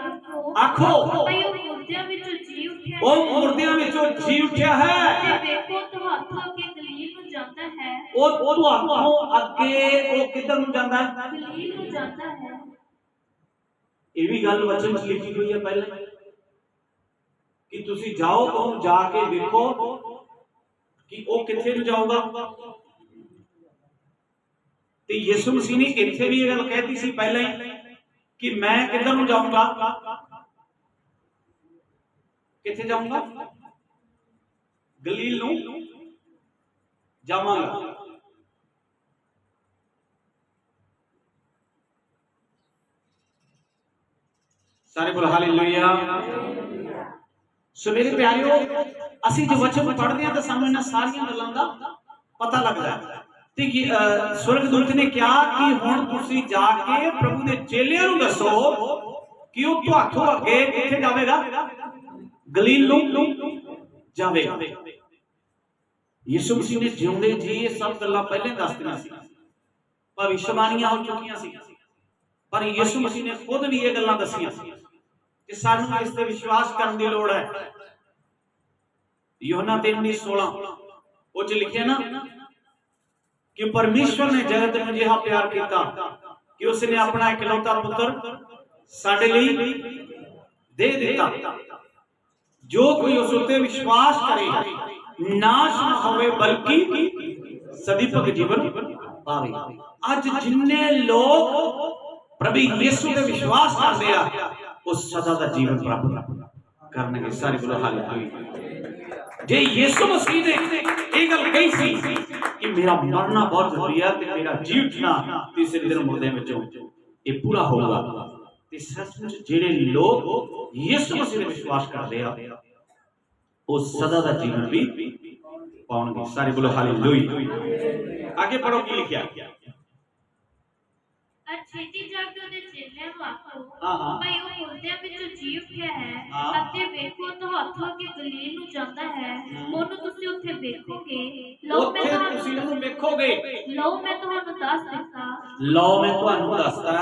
ਆਖੋ। ਉਹ ਮੁਰਦਿਆਂ ਵਿੱਚੋਂ ਜੀ ਉੱਠਿਆ ਉਹ ਮੁਰਦਿਆਂ ਵਿੱਚੋਂ ਜੀ ਉੱਠਿਆ ਹੈ। ਤੇ ਵੇਖੋ ਤੁਹਾਥੋਂ ਅੱਗੇ ਗਲੀਲ ਨੂੰ ਜਾਂਦਾ ਹੈ। ਉਹ ਤੁਹਾਨੂੰ ਅੱਗੇ ਉਹ ਕਿੱਧਰ ਨੂੰ ਜਾਂਦਾ ਹੈ? ਗਲੀਲ ਨੂੰ ਜਾਂਦਾ ਹੈ। ਇਹ ਵੀ ਗੱਲ ਵਚਨ ਵਿੱਚ ਲਿਖੀ ਹੋਈ ਹੈ ਪਹਿਲਾਂ। ਕਿ ਤੁਸੀਂ ਜਾਓ ਉਹਨੂੰ ਜਾ ਕੇ ਦੇਖੋ ਕਿ ਉਹ ਕਿੱਥੇ ਨੂੰ ਜਾਊਗਾ? ਤੇ ਯਿਸੂ ਮਸੀਹ ਨੇ ਇੱਥੇ ਵੀ ਇਹ ਗੱਲ ਕਹਿਤੀ ਸੀ ਪਹਿਲਾਂ ਹੀ ਕਿ ਮੈਂ ਕਿੱਧਰ ਨੂੰ ਜਾਊਂਗਾ? ਕਿੱਥੇ ਜਾਊਂਗਾ? ਗਲੀਲ ਨੂੰ ਜਾਵਾਂਗਾ। ਸਾਰੇ ਬੋਲ ਹਾਲੇਲੂਇਆ। ਸੋ ਮੇਰੇ ਪਿਆਰਿਓ ਅਸੀਂ ਜੋ ਵਚਨ ਪੜ੍ਹਦੇ ਹਾਂ ਤਾਂ ਸਾਨੂੰ ਇਹਨਾਂ ਸਾਰੀਆਂ ਗੱਲਾਂ ਦਾ ਪਤਾ ਲੱਗਦਾ ਹੈ। ਤੇ ਕਿ ਅਹ, ਸਵਰਗਦੂਤ ਨੇ ਕਿਹਾ ਕਿ ਹੁਣ ਤੁਸੀਂ ਜਾ ਕੇ ਪ੍ਰਭੂ ਦੇ ਚੇਲਿਆਂ ਨੂੰ ਦੱਸੋ ਕਿ ਉਹ ਤੁਹਾਥੋਂ ਅੱਗੇ ਕਿੱਥੇ ਜਾਵੇਗਾ? ਗਲੀਲ ਨੂੰ ਜਾਵੇਗਾ ਯਿਸੂ ਮਸੀਹ ਨੇ ਜਿਉਂਦੇ ਜੀ ਇਹ ਸਭ ਗੱਲਾਂ ਪਹਿਲੇ ਦੱਸਦੀਆਂ ਸੀ। ਭਵਿਸ਼ਵਾਣੀਆਂ ਹੋ ਚੁੱਕੀਆਂ ਸੀ। ਪਰ ਯਿਸੂ ਮਸੀਹ ਨੇ ਖੁਦ ਵੀ ਇਹ ਗੱਲਾਂ ਦੱਸੀਆਂ ਸੀ। ਕਿ ਸਾਨੂੰ ਇਸ ਤੇ ਵਿਸ਼ਵਾਸ ਕਰਨ ਦੀ ਲੋੜ ਹੈ। ਯੋਹਨਾ 3:16 ਉਹ ਚ ਲਿਖਿਆ ਨਾ ਕਿ ਪਰਮੇਸ਼ਵਰ ਨੇ ਜਗਤ ਨੂੰ ਜਿਹਾ ਪਿਆਰ ਕੀਤਾ ਕਿ ਉਸ ਨੇ ਆਪਣਾ ਇਕਲੌਤਾ ਪੁੱਤਰ ਸਾਡੇ ਲਈ ਦੇ ਦਿੱਤਾ। ਜੋ ਕੋਈ ਉਸ ਉੱਤੇ ਵਿਸ਼ਵਾਸ ਕਰੇ, ਨਾਸ਼ ਨਾ ਹੋਵੇ, ਬਲਕਿ ਸਦੀ ਜੀਵਨ ਪਾਵੇ। ਅੱਜ ਜਿੰਨੇ ਲੋਕ ਪ੍ਰਭੂ ਯਿਸੂ ਤੇ ਵਿਸ਼ਵਾਸ ਕਰਦੇ ਆ ਉਹ ਸਦਾ ਦਾ ਜੀਵਨ ਪ੍ਰਾਪਤ ਕਰਨਗੇ ਸਾਰੇ ਬੋਲੋ ਹਾਲੇਲੂਇਆ ਜੇ ਯਿਸੂ ਮਸੀਹ ਨੇ ਇਹ ਗੱਲ ਕਹੀ ਸੀ ਕਿ ਮੇਰਾ ਮਰਨਾ ਬਹੁਤ ਜ਼ਰੂਰੀ ਹੈ ਤੇ ਮੇਰਾ ਜੀ ਉੱਠਣਾ ਤੀਸਰੇ ਦਿਨ ਮੁਰਦਿਆਂ ਵਿੱਚੋਂ ਇਹ ਪੂਰਾ ਹੋਊਗਾ ਤੇ ਸੱਚਮੁੱਚ ਜਿਹੜੇ ਲੋਕ ਯਿਸੂ ਮਸੀਹ ਤੇ ਵਿਸ਼ਵਾਸ ਕਰਦੇ ਆ ਉਹ ਸਦਾ ਦਾ ਜੀਵਨ ਵੀ ਪਾਉਣਗੇ ਸਾਰੇ ਬੋਲੋ ਹਾਲੇਲੂਇਆ ਅੱਗੇ ਪੜੋ ਕੀ ਲਿਖਿਆ ਅੱਜ ਛੇਤੀ ਜਾ ਕੇ ਉਹਦੇ ਚੇਲਿਆਂ ਨੂੰ ਆਖੋ ਹਾਂ, ਹਾਂ। ਭਈ ਉਹ ਮੁਰਦਿਆਂ ਵਿੱਚੋਂ ਜੀ ਉੱਠਿਆ ਹੈ ਹਾਂ। ਅਤੇ ਵੇਖੋ ਤੁਹਾਥੋਂ ਅੱਗੇ ਗਲੀਲ ਨੂੰ ਜਾਂਦਾ ਹੈ। ਉਹਨੂੰ ਤੁਸੀਂ ਉੱਥੇ ਵੇਖੋਗੇ ਲਓ ਮੈਂ ਉੱਥੇ ਤੁਸੀਂ ਤੁਹਾਨੂੰ ਉਹਨੂੰ ਵੇਖੋਗੇ ਲਓ ਮੈਂ ਤੁਹਾਨੂੰ ਦੱਸ ਦਿੱਤਾ ਲਓ ਮੈਂ ਤੁਹਾਨੂੰ ਦੱਸਦਾ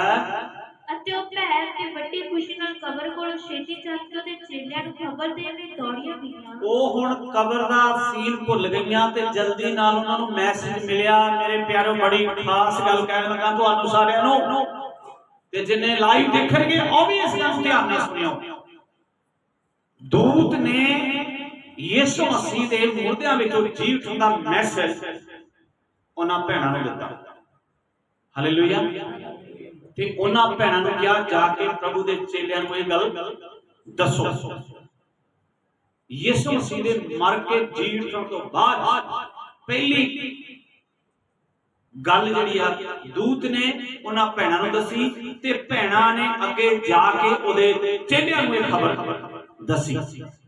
ਅਤੇ ਉਹ ਭੈਣ ਤੇ ਵੱਡੀ ਖੁਸ਼ੀ ਨਾਲ ਕਬਰ ਕੋਲੋਂ ਛੇਤੀ ਚੱਲ ਕੇ ਉਹਦੇ ਚੇਲਿਆਂ ਨੂੰ ਖਬਰ ਦੇਣ ਲਈ ਦੌੜੀਆਂ ਗਈਆਂ। ਉਹ ਹੁਣ ਕਬਰ ਦਾ ਸੀਲ ਭੁੱਲ ਗਈਆਂ ਤੇ ਜਲਦੀ ਨਾਲ ਉਹਨਾਂ ਨੂੰ ਮੈਸੇਜ ਮਿਲਿਆ, ਮੇਰੇ ਪਿਆਰੋ, ਬੜੀ ਖਾਸ ਗੱਲ ਕਹਿਣ ਲੱਗਾ ਤੁਹਾਨੂੰ ਸਾਰਿਆਂ ਨੂੰ। ਤੇ ਜਿੰਨੇ ਲਾਈਵ ਦੇਖਣਗੇ, ਉਹ ਵੀ ਇਸ ਗੱਲ ਧਿਆਨ ਨਾਲ ਸੁਣਿਓ। ਦੂਤ ਨੇ ਯਿਸੂ ਮਸੀਹ ਦੇ ਮੁਰਦਿਆਂ ਵਿੱਚੋਂ ਜੀ ਉੱਠਣ ਦਾ ਮੈਸੇਜ ਉਹਨਾਂ ਭੈਣਾਂ ਨੂੰ ਦਿੱਤਾ। ਹਾਲੇਲੂਇਆ ਤੇ ਉਹਨਾਂ ਭੈਣਾਂ ਨੂੰ ਕਿਹਾ, ਜਾ ਕੇ ਪ੍ਰਭੂ ਦੇ ਚੇਲਿਆਂ ਨੂੰ ਇਹ ਗੱਲ ਦੱਸੋ। ਯਿਸੂ ਮਸੀਹ ਦੇ ਮਰ ਕੇ ਜੀ ਤੋਂ ਬਾਅਦ ਪਹਿਲੀ ਗੱਲ ਜਿਹੜੀ ਆ, ਦੂਤ ਨੇ ਉਹਨਾਂ ਭੈਣਾਂ ਨੂੰ ਦੱਸੀ ਤੇ ਭੈਣਾਂ ਨੇ ਅੱਗੇ ਜਾ ਕੇ ਉਹਦੇ ਚੇਲਿਆਂ ਨੂੰ ਇਹ ਖਬਰ ਦੱਸੀ।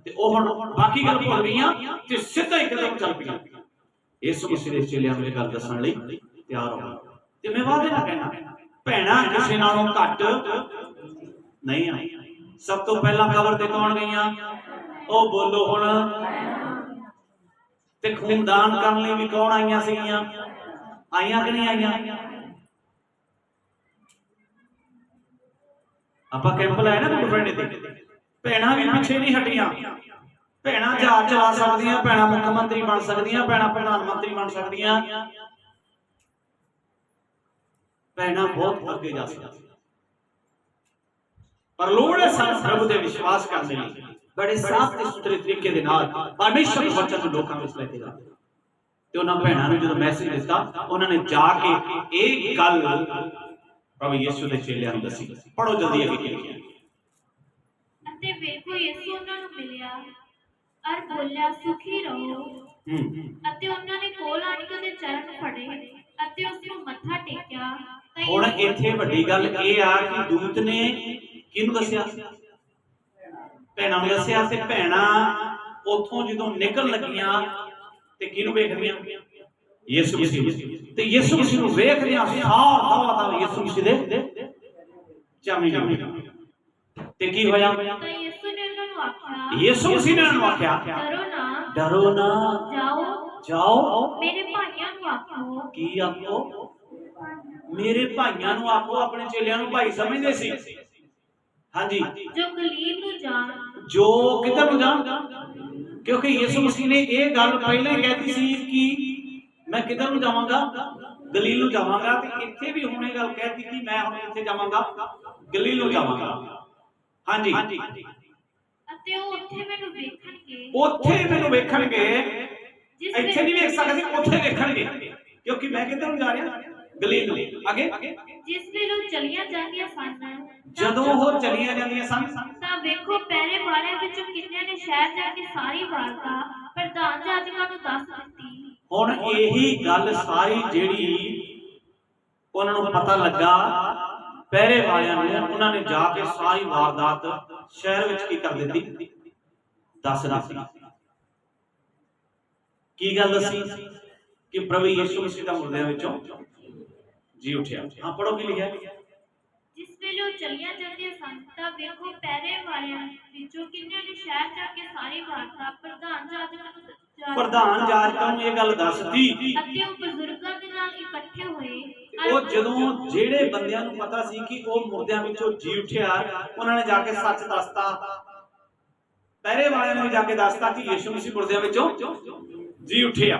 ਤੇ ਉਹ ਹੁਣ ਬਾਕੀ ਗੱਲ ਭੁੱਲ ਗਈਆਂ ਤੇ ਸਿੱਧਾ ਹੀ ਕਦਮ ਚੱਲ ਪਈਆਂ। ਯਿਸੂ ਮਸੀਹ ਦੇ ਚੇਲਿਆਂ ਨੂੰ ਇਹ ਗੱਲ ਦੱਸਣ ਲਈ ਤਿਆਰ ਹੋ ਗਏ। ਤੇ ਮੈਂ ਵਾਅਦੇ ਨਾਲ ਕਹਿਣਾ। ਭੈਣਾ ਕਿਸੇ ਨਾਲੋਂ ਘੱਟ ਨਹੀਂ ਆ। ਸਭ ਤੋਂ ਪਹਿਲਾਂ ਕਬਰ ਤੇ ਕੌਣ ਗਈਆਂ? ਉਹ ਬੋਲੋ ਹੁਣ। ਤੇ ਖੂਨਦਾਨ ਕਰਨ ਲਈ ਵੀ ਕੌਣ ਆਈਆਂ ਸੀਗੀਆਂ? ਆਈਆਂ ਕਿ ਨਹੀਂ ਆਈਆਂ? ਆਪਾਂ ਕੈਂਪ ਲਾਇਆ ਨਾ ਗੁੱਡ ਫਰਾਈਡੇ ਤੇ ਭੈਣਾਂ ਵੀ ਪਿੱਛੇ ਨਹੀਂ ਹਟੀਆਂ। ਭੈਣਾਂ ਜਹਾਜ਼ ਚਲਾ ਸਕਦੀਆਂ, ਭੈਣਾਂ ਮੁੱਖ ਮੰਤਰੀ ਬਣ ਸਕਦੀਆਂ, ਭੈਣਾਂ ਪ੍ਰਧਾਨ ਮੰਤਰੀ ਬਣ ਸਕਦੀਆਂ। ਭੈਣਾਂ ਬਹੁਤ ਅੱਗੇ ਜਾ ਸਕਦੀਆਂ ਪਰ ਲੋੜ ਹੈ ਸਾਨੂੰ ਪ੍ਰਭੂ ਦੇ ਵਿਸ਼ਵਾਸ ਕਰਨ ਦੇ ਲਈ ਬੜੇ ਸਾਫ਼ ਤੇ ਸੁਥਰੇ ਤਰੀਕੇ ਦੇ ਨਾਲ ਪਰਮੇਸ਼ਰ ਦੇ ਵਚਨ ਨੂੰ ਲੋਕਾਂ ਵਿੱਚ ਲੈ ਕੇ ਜਾਣਾ ਤੇ ਉਹਨਾਂ ਭੈਣਾਂ ਨੂੰ ਜਦੋਂ ਮੈਸੇਜ ਦਿੱਤਾ ਉਹਨਾਂ ਨੇ ਜਾ ਕੇ ਇਹ ਗੱਲ ਪ੍ਰਭੂ ਯਿਸੂ ਦੇ ਚੇਲਿਆਂ ਨੂੰ ਦੱਸੀ। ਪੜੋ ਜਲਦੀ ਅੱਗੇ। ਕੀ ਲਿਖਿਆ ਅਤੇ ਵੇਖੋ ਯਿਸੂ ਉਹਨਾਂ ਨੂੰ ਮਿਲਿਆ ਅਰ ਬੋਲਿਆ ਸੁਖੀ ਰਹੋ। ਹੂੰ। ਅਤੇ ਉਹਨਾਂ ਨੇ ਕੋਲ ਆਣ ਕੇ ਉਹਦੇ ਚਰਨ ਫੜੇ। ਅਤੇ ਉਸ ਨੂੰ ਮੱਥਾ ਟੇਕਿਆ ਤਾਂ ਹੁਣ ਇੱਥੇ ਵੱਡੀ ਗੱਲ ਇਹ ਆ ਕਿ ਦੂਤ ਨੇ ਕਿਹਨੂੰ ਦੱਸਿਆ? ਭੈਣਾਂ ਨੂੰ ਦੱਸਿਆ ਤੇ ਭੈਣਾਂ ਉੱਥੋਂ ਜਦੋਂ ਨਿਕਲ ਲੱਗੀਆਂ ਤੇ ਕਿਹਨੂੰ ਵੇਖਦੀਆਂ ਯਿਸੂ ਮਸੀਹ। ਤੇ ਯਿਸੂ ਮਸੀਹ ਨੂੰ ਵੇਖਦਿਆਂ ਸਾਰ ਦਾ ਯਿਸੂ ਮਸੀਹ ਦੇ ਚਾਮੀ ਤੇ ਕੀ ਹੋਇਆ? ਤਾਂ ਯਿਸੂ ਨੇ ਉਹਨਾਂ ਨੂੰ ਆਖਿਆ ਯਿਸੂ ਮਸੀਹ ਨੇ ਉਹਨਾਂ ਨੂੰ ਆਖਿਆ ਡਰੋ ਨਾ ਡਰੋ ਨਾ। ਜਾਓ। ਜਾਓ। ਮੇਰੇ ਭਾਈਆਂ ਕੀ ਆਖੋ? ਮੇਰੇ ਭਾਈਆਂ ਨੂੰ ਆਖੋ ਆਪਣੇ ਚੇਲਿਆਂ ਨੂੰ ਭਾਈ ਸਮਝਦੇ ਸੀ। ਹਾਂਜੀ। ਜੋ ਗਲੀਲ ਨੂੰ ਜਾਣ। ਜੋ ਕਿੱਧਰ ਨੂੰ ਜਾਣ? ਕਿਉਂਕਿ ਯਿਸੂ ਮਸੀਹ ਨੇ ਇਹ ਗੱਲ ਪਹਿਲਾਂ ਹੀ ਕਹਿਤੀ ਸੀ ਕਿ ਮੈਂ ਕਿੱਧਰ ਨੂੰ ਜਾਵਾਂਗਾ? ਗਲੀਲ ਨੂੰ ਜਾਵਾਂਗਾ। ਤੇ ਇੱਥੇ ਵੀ ਹੁਣੇ ਗੱਲ ਕਹਿਤੀ ਕਿ ਮੈਂ ਹੁਣ ਇੱਥੇ ਜਾਵਾਂਗਾ। ਗਲੀਲ ਨੂੰ ਜਾਵਾਂਗਾ। ਹਾਂਜੀ। ਅਤੇ ਉਹ ਉੱਥੇ ਮੈਨੂੰ ਵੇਖਣਗੇ। ਉੱਥੇ ਮੈਨੂੰ ਵੇਖਣਗੇ। ਇੱਥੇ ਨਹੀਂ ਵੇਖ ਸਕਦੇ ਉੱਥੇ ਵੇਖਣਗੇ। ਕਿਉਂਕਿ ਮੈਂ ਕਿੱਧਰ ਨੂੰ ਜਾ ਰਿਹਾ? ਗਲੀਲ ਨੂੰ। ਅੱਗੇ? ਜਿਸ ਵੇਲੇ ਉਹ ਚਲੀਆਂ ਜਾਂਦੀਆਂ ਸਨ ਜਦੋਂ ਉਹ ਚਲੀਆਂ ਜਾਂਦੀਆਂ ਸਨ ਤਾਂ ਵੇਖੋ ਪਹਿਰੇ ਵਾਲਿਆਂ ਵਿੱਚੋਂ ਕਿੰਨਿਆਂ ਨੇ ਸ਼ਹਿਰ ਜਾ ਕੇ ਸਾਰੀ ਵਾਰਤਾ ਪ੍ਰਧਾਨ ਜਾਜਕਾਂ ਨੂੰ ਦੱਸ ਦਿੱਤੀ। ਹੁਣ ਇਹੀ ਗੱਲ ਸਾਰੀ ਜਿਹੜੀ ਉਹਨਾਂ ਨੂੰ ਪਤਾ ਲੱਗਾ ਪਹਿਰੇ ਵਾਲਿਆਂ ਨੂੰ ਉਹਨਾਂ ਨੇ ਜਾ ਕੇ ਸਾਰੀ ਵਾਰਦਾਤ ਸ਼ਹਿਰ ਵਿੱਚ ਕੀ ਕਰ ਦਿੱਤੀ? ਦੱਸ ਦਿੱਤੀ। ਕੀ ਗੱਲ ਦੱਸੀ? ਕਿ ਪ੍ਰਭੂ ਯਿਸੂ ਮਸੀਹ ਦਾ ਮੁਰਦਿਆਂ ਵਿੱਚੋਂ ਜੀ ਉੱਠਿਆ। ਹਾਂ ਪੜੋ ਕੀ ਲਿਖਿਆ? ਜਿਸ ਵੇਲੇ ਉਹ ਚਲੀਆਂ ਜਾਂਦੀਆਂ ਸਨ ਤਾਂ ਵੇਖੋ ਪਹਿਰੇ ਵਾਲਿਆਂ ਵਿੱਚੋਂ ਕਿੰਨਿਆਂ ਨੇ ਸ਼ਹਿਰ ਜਾ ਕੇ ਸਾਰੀ ਵਾਰਤਾ ਪ੍ਰਧਾਨ ਜਾਜਕਾਂ ਨੂੰ। ਪ੍ਰਧਾਨ ਜਾਜਕਾਂ ਨੂੰ ਇਹ ਗੱਲ ਦੱਸਦੀ। ਅਤੇ ਉਹ ਬਜ਼ੁਰਗਾਂ ਦੇ ਨਾਲ ਇਕੱਠੇ ਹੋਏ। ਉਹ ਜਦੋਂ ਜਿਹੜੇ ਬੰਦਿਆਂ ਨੂੰ ਪਤਾ ਸੀ ਕਿ ਉਹ ਮੁਰਦਿਆਂ ਵਿੱਚੋਂ ਜੀ ਉੱਠਿਆ ਉਹਨਾਂ ਨੇ ਜਾ ਕੇ ਸੱਚ ਦੱਸਤਾ। ਪਹਿਰੇ ਵਾਲਿਆਂ ਨੇ ਜਾ ਕੇ ਦੱਸਤਾ ਕਿ ਯਿਸੂ ਮਸੀਹ ਮੁਰਦਿਆਂ ਵਿੱਚੋਂ ਜੀ ਉੱਠਿਆ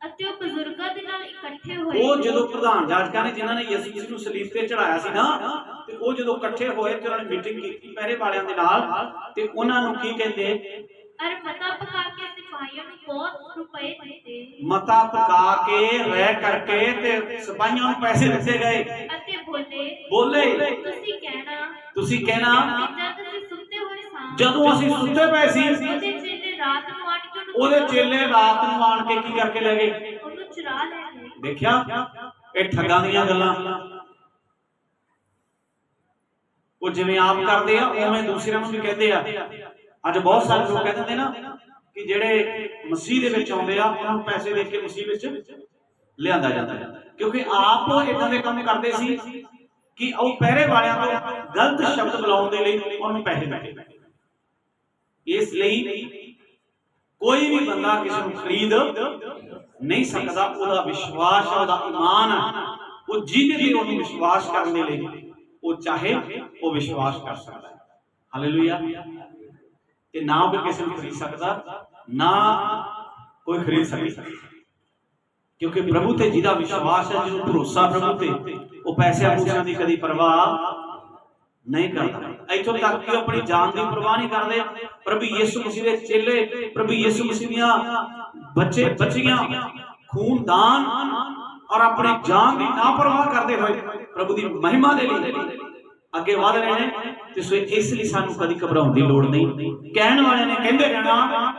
ਅਤੇ ਉਹ ਬਜ਼ੁਰਗਾਂ ਦੇ ਨਾਲ ਇਕੱਠੇ ਹੋਏ ਉਹ ਜਦੋਂ ਪ੍ਰਧਾਨ ਜਾਜਕਾਂ ਨੇ ਜਿਨ੍ਹਾਂ ਨੇ ਯਿਸੂ ਨੂੰ ਸਲੀਬ ਤੇ ਚੜਾਇਆ ਸੀ ਨਾ ਤੇ ਉਹ ਜਦੋਂ ਇਕੱਠੇ ਹੋਏ ਤੇ ਉਹਨਾਂ ਨੇ ਮੀਟਿੰਗ ਕੀਤੀ ਪਹਿਰੇ ਵਾਲਿਆਂ ਦੇ ਨਾਲ ਤੇ ਉਹਨਾਂ ਨੂੰ ਕੀ ਕਹਿੰਦੇ? ਅਰ ਮਤਾ ਪਕਾ ਕੇ ਸਿਪਾਹੀਆਂ ਨੂੰ ਬਹੁਤ ਰੁਪਏ ਦਿੱਤੇ। ਮਤਾ ਪਕਾ ਕੇ ਰਹਿ ਕਰਕੇ ਤੇ ਸਿਪਾਹੀਆਂ ਨੂੰ ਪੈਸੇ ਦਿੱਤੇ ਗਏ। ਅਤੇ ਬੋਲੇ ਬੋਲੇ। ਤੁਸੀਂ ਕਹਿਣਾ ਤੁਸੀਂ ਕਹਿਣਾ ਜਦ ਅਸੀਂ ਸੁੱਤੇ ਹੋਏ ਸਾਂ ਜਦੋਂ ਅਸੀਂ ਸੁੱਤੇ ਪਏ ਸੀ ਉਹਦੇ ਚੇਲੇ ਰਾਤ ਉਹਦੇ ਚੇਲੇ ਰਾਤ ਨੂੰ ਆਣ ਕੇ ਕੀ ਕਰਕੇ ਲੈ ਗਏ? ਉਹਨੂੰ ਚੁਰਾ ਲੈ ਗਏ। ਦੇਖਿਆ? ਇਹ ਠੱਗਾਂ ਦੀਆਂ ਗੱਲਾਂ। ਉਹ ਜਿਵੇਂ ਆਪ ਕਰਦੇ ਆ ਉਵੇਂ ਦੂਸਰਿਆਂ ਨੂੰ ਵੀ ਕਹਿੰਦੇ ਆ। ਅੱਜ ਬਹੁਤ ਸਾਰੇ ਲੋਕ ਕਹਿੰਦੇ ਨੇ ਨਾ ਕਿ ਜਿਹੜੇ ਮਸੀਹ ਦੇ ਵਿੱਚ ਆਉਂਦੇ ਆ ਉਹਨਾਂ ਨੂੰ ਪੈਸੇ ਦੇ ਕੇ ਮਸੀਹ ਵਿੱਚ ਲਿਆਂਦਾ ਜਾਂਦਾ ਹੈ। ਕਿਉਂਕਿ ਆਪ ਇਦਾਂ ਦੇ ਕੰਮ ਕਰਦੇ ਸੀ ਕਿ ਉਹ ਪਹਿਰੇ ਵਾਲਿਆਂ ਤੋਂ ਗਲਤ ਸ਼ਬਦ ਬੁਲਾਉਣ ਦੇ ਲਈ ਉਹਨੂੰ ਪੈਸੇ ਮਿਲਦੇ ਇਸ ਲਈ ਕੋਈ ਵੀ ਬੰਦਾ ਕਿਸੇ ਨੂੰ ਖਰੀਦ ਨਹੀਂ ਸਕਦਾ, ਉਹਦਾ ਵਿਸ਼ਵਾਸ, ਉਹਦਾ ਈਮਾਨ ਉਹ ਜਿਹਦੇ ਤੇ ਉਹਨੂੰ ਵਿਸ਼ਵਾਸ ਕਰਨ ਦੇ ਲਈ ਉਹ ਚਾਹੇ ਉਹ ਵਿਸ਼ਵਾਸ ਕਰ ਸਕਦਾ ਹੈ। ਹਾਲੇਲੂਇਆ ਤੇ ਨਾ ਉਹ ਕਿਸੇ ਨੂੰ ਖਰੀਦ ਸਕਦਾ, ਨਾ ਕੋਈ ਖਰੀਦ ਸਕਦਾ। ਕਿਉਂਕਿ ਪ੍ਰਭੂ ਤੇ ਜਿਹਦਾ ਵਿਸ਼ਵਾਸ ਹੈ, ਜਿਹਨੂੰ ਭਰੋਸਾ ਪ੍ਰਭੂ ਤੇ, ਉਹ ਪੈਸੇ ਪੂਸਿਆਂ ਦੀ ਕਦੀ ਪਰਵਾਹ ਨਹੀਂ ਕਰਦਾ। ਇੱਥੋਂ ਤੱਕ ਕਿ ਆਪਣੀ ਜਾਨ ਦੀ ਪਰਵਾਹ ਨਹੀਂ ਕਰਦੇ। ਪ੍ਰਭੂ ਯਿਸੂ ਮਸੀਹ ਦੇ ਚੇਲੇ, ਪ੍ਰਭੂ ਯਿਸੂ ਮਸੀਹ ਦੀਆਂ ਬੱਚੇ, ਬੱਚੀਆਂ, ਖੂਨਦਾਨ ਔਰ ਆਪਣੀ ਜਾਨ ਦੀ ਨਾਪਰਵਾਹ ਕਰਦੇ ਹੋਏ ਪ੍ਰਭੂ ਦੀ ਮਹਿਮਾ ਦੇ ਲਈ ਅੱਗੇ ਵਧ ਰਹੇ ਨੇ ਤੇ ਸੋ ਇਸ ਲਈ ਸਾਨੂੰ ਕਦੀ ਘਬਰਾਉਣ ਦੀ ਲੋੜ ਨਹੀਂ। ਕਹਿਣ ਵਾਲੇ ਨੇ, ਕਹਿੰਦੇ ਰਹਿਣਾ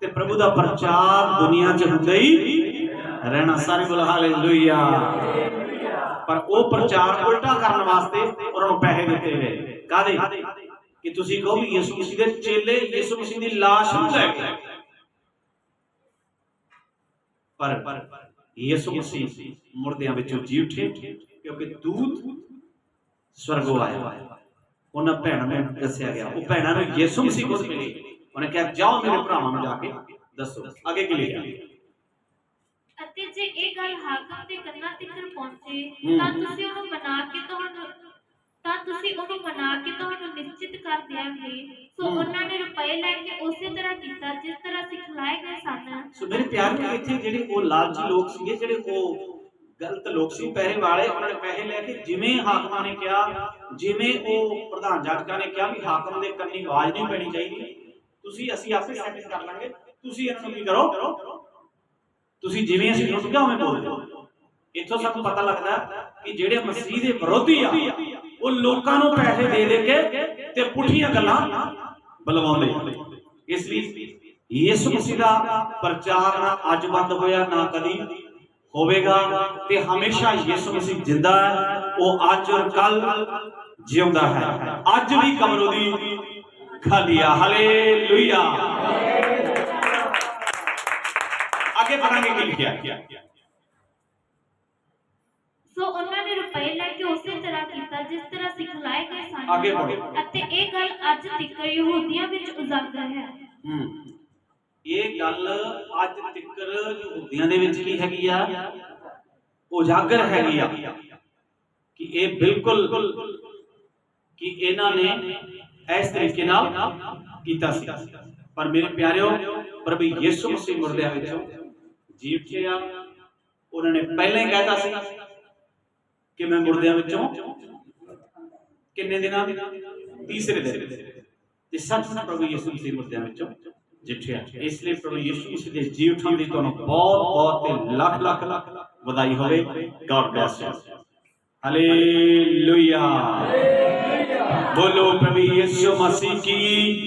ਤੇ ਪ੍ਰਭੂ ਦਾ ਪ੍ਰਚਾਰ ਦੁਨੀਆ 'ਚ ਹੁੰਦਾ ਹੀ ਰਹਿਣਾ। ਸਾਰੇ ਬੋਲ, ਹਾਲੇਲੂਇਆ। ਪਰ ਉਹ ਪ੍ਰਚਾਰ ਉਲਟਾ ਕਰਨ ਵਾਸਤੇ ਉਹਨਾਂ ਨੂੰ ਪੈਸੇ ਦਿੱਤੇ ਗਏ। ਕਾਦੇ ਕਿ ਤੁਸੀਂ ਕਹੋ ਵੀ ਯਿਸੂ ਮਸੀਹ ਦੇ ਚੇਲੇ ਯਿਸੂ ਮਸੀਹ ਦੀ ਲਾਸ਼ ਨੂੰ ਲੈ ਕੇ। ਪਰ ਯਿਸੂ ਮਸੀਹ ਮੁਰਦਿਆਂ ਵਿੱਚੋਂ ਜੀ ਉੱਠੇ ਕਿਉਂਕਿ ਦੂਤ ਸਵਰਗੋਂ ਆਇਆ। ਉਹਨਾਂ ਭੈਣਾਂ ਨੂੰ ਦੱਸਿਆ ਗਿਆ। ਉਹ ਭੈਣਾਂ ਨੂੰ ਯਿਸੂ ਮਸੀਹ ਕੋਲ ਮਿਲੇ। ਉਹਨੇ ਕਿਹਾ ਜਾਓ ਮੇਰੇ ਭਰਾਵਾਂ ਨੂੰ ਜਾ ਕੇ ਦੱਸੋ ਅੱਗੇ ਕੀ ਲਿਖਿਆ? ਅਤੇ ਜੇ ਇਹ ਗੱਲ ਹਾਕਮ ਦੇ ਕੰਨਾਂ ਹੂੰ। ਤਾਂ ਤੁਸੀਂ ਉਹਨੂੰ ਮਨਾ ਕੇ ਤੁਹਾਨੂੰ ਤਾਂ ਤੁਸੀਂ ਉਹਨੂੰ ਮਨਾ ਕੇ ਤੁਹਾਨੂੰ ਨਿਸ਼ਚਿਤ ਕਰ ਦਿਆਂਗੇ। ਸੋ। ਉਹਨਾਂ ਨੇ ਰੁਪਏ ਲੈ ਕੇ ਉਸੇ ਤਰ੍ਹਾਂ ਕੀਤਾ ਜਿਸ ਤਰ੍ਹਾਂ ਸਿਖਲਾਏ ਗਏ ਸਨ। ਸੋ ਮੇਰੇ ਪਿਆਰੇ ਇੱਥੇ ਜਿਹੜੇ ਉਹ ਲਾਲਚੀ ਲੋਕ ਸੀਗੇ ਜਿਹੜੇ ਉਹ ਗਲਤ ਲੋਕ ਸੀ ਪੈਸੇ ਵਾਲੇ ਉਹਨਾਂ ਨੇ ਪੈਸੇ ਲੈ ਕੇ ਜਿਵੇਂ ਹਾਕਮਾਂ ਨੇ ਕਿਹਾ ਜਿਵੇਂ ਉਹ ਪ੍ਰਧਾਨ ਜਾਜਕਾਂ ਨੇ ਕਿਹਾ ਵੀ ਹਾਕਮ ਦੇ ਕੰਨੀ ਆਵਾਜ਼ ਨਹੀਂ ਪੈਣੀ ਚਾਹੀਦੀ। ਤੁਸੀਂ ਅਸੀਂ ਆਪੇ ਸੈਟਿੰਗ ਕਰ ਲਾਂਗੇ। ਤੁਸੀਂ ਇਹਨਾਂ ਨੂੰ ਕੀ ਕਰੋ? ਤੁਸੀਂ ਜਿਵੇਂ ਅਸੀਂ ਟੁੱਟ ਗਿਆ ਉਵੇਂ ਬੋਲੋ ਇੱਥੋਂ ਸਾਨੂੰ ਪਤਾ ਲੱਗਦਾ ਕਿ ਜਿਹੜੇ ਮਸੀਹ ਦੇ ਵਿਰੋਧੀ ਆ, ਉਹ ਲੋਕਾਂ ਨੂੰ ਪੈਸੇ ਦੇ ਦੇ ਕੇ ਤੇ ਪੁੱਠੀਆਂ ਗੱਲਾਂ ਬਲਵਾਉਂਦੇ ਇਸ ਲਈ ਯਿਸੂ ਮਸੀਹ ਦਾ ਪ੍ਰਚਾਰ ਨਾ ਅੱਜ ਬੰਦ ਹੋਇਆ, ਨਾ ਕਦੀ ਹੋਵੇਗਾ ਤੇ ਹਮੇਸ਼ਾ ਯਿਸੂ ਮਸੀਹ ਜਿੰਦਾ ਹੈ, ਉਹ ਅੱਜ ਔਰ ਕੱਲ ਜਿਉਂਦਾ ਹੈ। ਅੱਜ ਵੀ ਕਬਰ ਦੀ ਖਾਲੀ ਆ। ਹਾਲੇਲੂਇਆ। ਅੱਗੇ ਪੜਾਂਗੇ ਕੀ ਲਿਖਿਆ। ਸੋ ਉਹਨਾਂ ਨੇ ਰੁਪਏ ਲੈ ਕੇ ਉਸੇ ਤਰ੍ਹਾਂ ਕੀਤਾ ਜਿਸ ਤਰ੍ਹਾਂ ਸਿਖਲਾਏ ਗਏ ਸਨ। ਅੱਗੇ ਪੜ੍ਹੋ। ਅਤੇ ਇਹ ਗੱਲ ਅੱਜ ਤੱਕ ਯਹੂਦੀਆਂ ਵਿੱਚ ਉਜਾਗਰ ਹੈ। ਹੂੰ। ਇਹ ਗੱਲ ਅੱਜ ਤੱਕ ਯਹੂਦੀਆਂ ਦੇ ਵਿੱਚ ਕੀ ਹੈਗੀ ਆ ਉਜਾਗਰ ਹੈਗੀ ਆ ਕਿ ਇਹ ਬਿਲਕੁਲ ਕਿ ਇਹਨਾਂ ਨੇ ਇਸ ਤਰੀਕੇ ਨਾਲ ਕੀਤਾ ਸੀ। ਪਰ ਮੇਰੇ ਪਿਆਰਿਓ ਪ੍ਰਭੂ ਯਿਸੂ ਮਸੀਹ ਮੁਰਦਿਆਂ ਵਿੱਚੋਂ ਜੀ ਉੱਠਿਆ ਉਹਨਾਂ ਨੇ ਪਹਿਲਾਂ ਹੀ ਕਹਿਤਾ ਸੀ ਕਿ ਮੈਂ ਮੁਰਦਿਆਂ ਵਿੱਚੋਂ ਕਿੰਨੇ ਦਿਨਾਂ ਤੀਸਰੇ ਦਿਨ। ਤੇ ਸੱਚ ਨਾਲ ਪ੍ਰਭੂ ਯਿਸੂ ਮਸੀਹ ਮੁਰਦਿਆਂ ਵਿੱਚੋਂ ਜਿੱਠਿਆ। ਇਸ ਲਈ ਪ੍ਰਭੂ ਯਿਸੂ ਮਸੀਹ ਦੇ ਜੀ ਉਠਣ ਦੀ ਤੁਹਾਨੂੰ ਬਹੁਤ ਬਹੁਤ ਤੇ ਲੱਖ ਲੱਖ ਵਧਾਈ ਹੋਵੇ। ਗॉड ਬlesਸ ਯੂ ਹਾਲੇਲੂਇਆ ਬੋਲੋ ਪ੍ਰਭੂ ਯਿਸੂ ਮਸੀਹ ਕੀ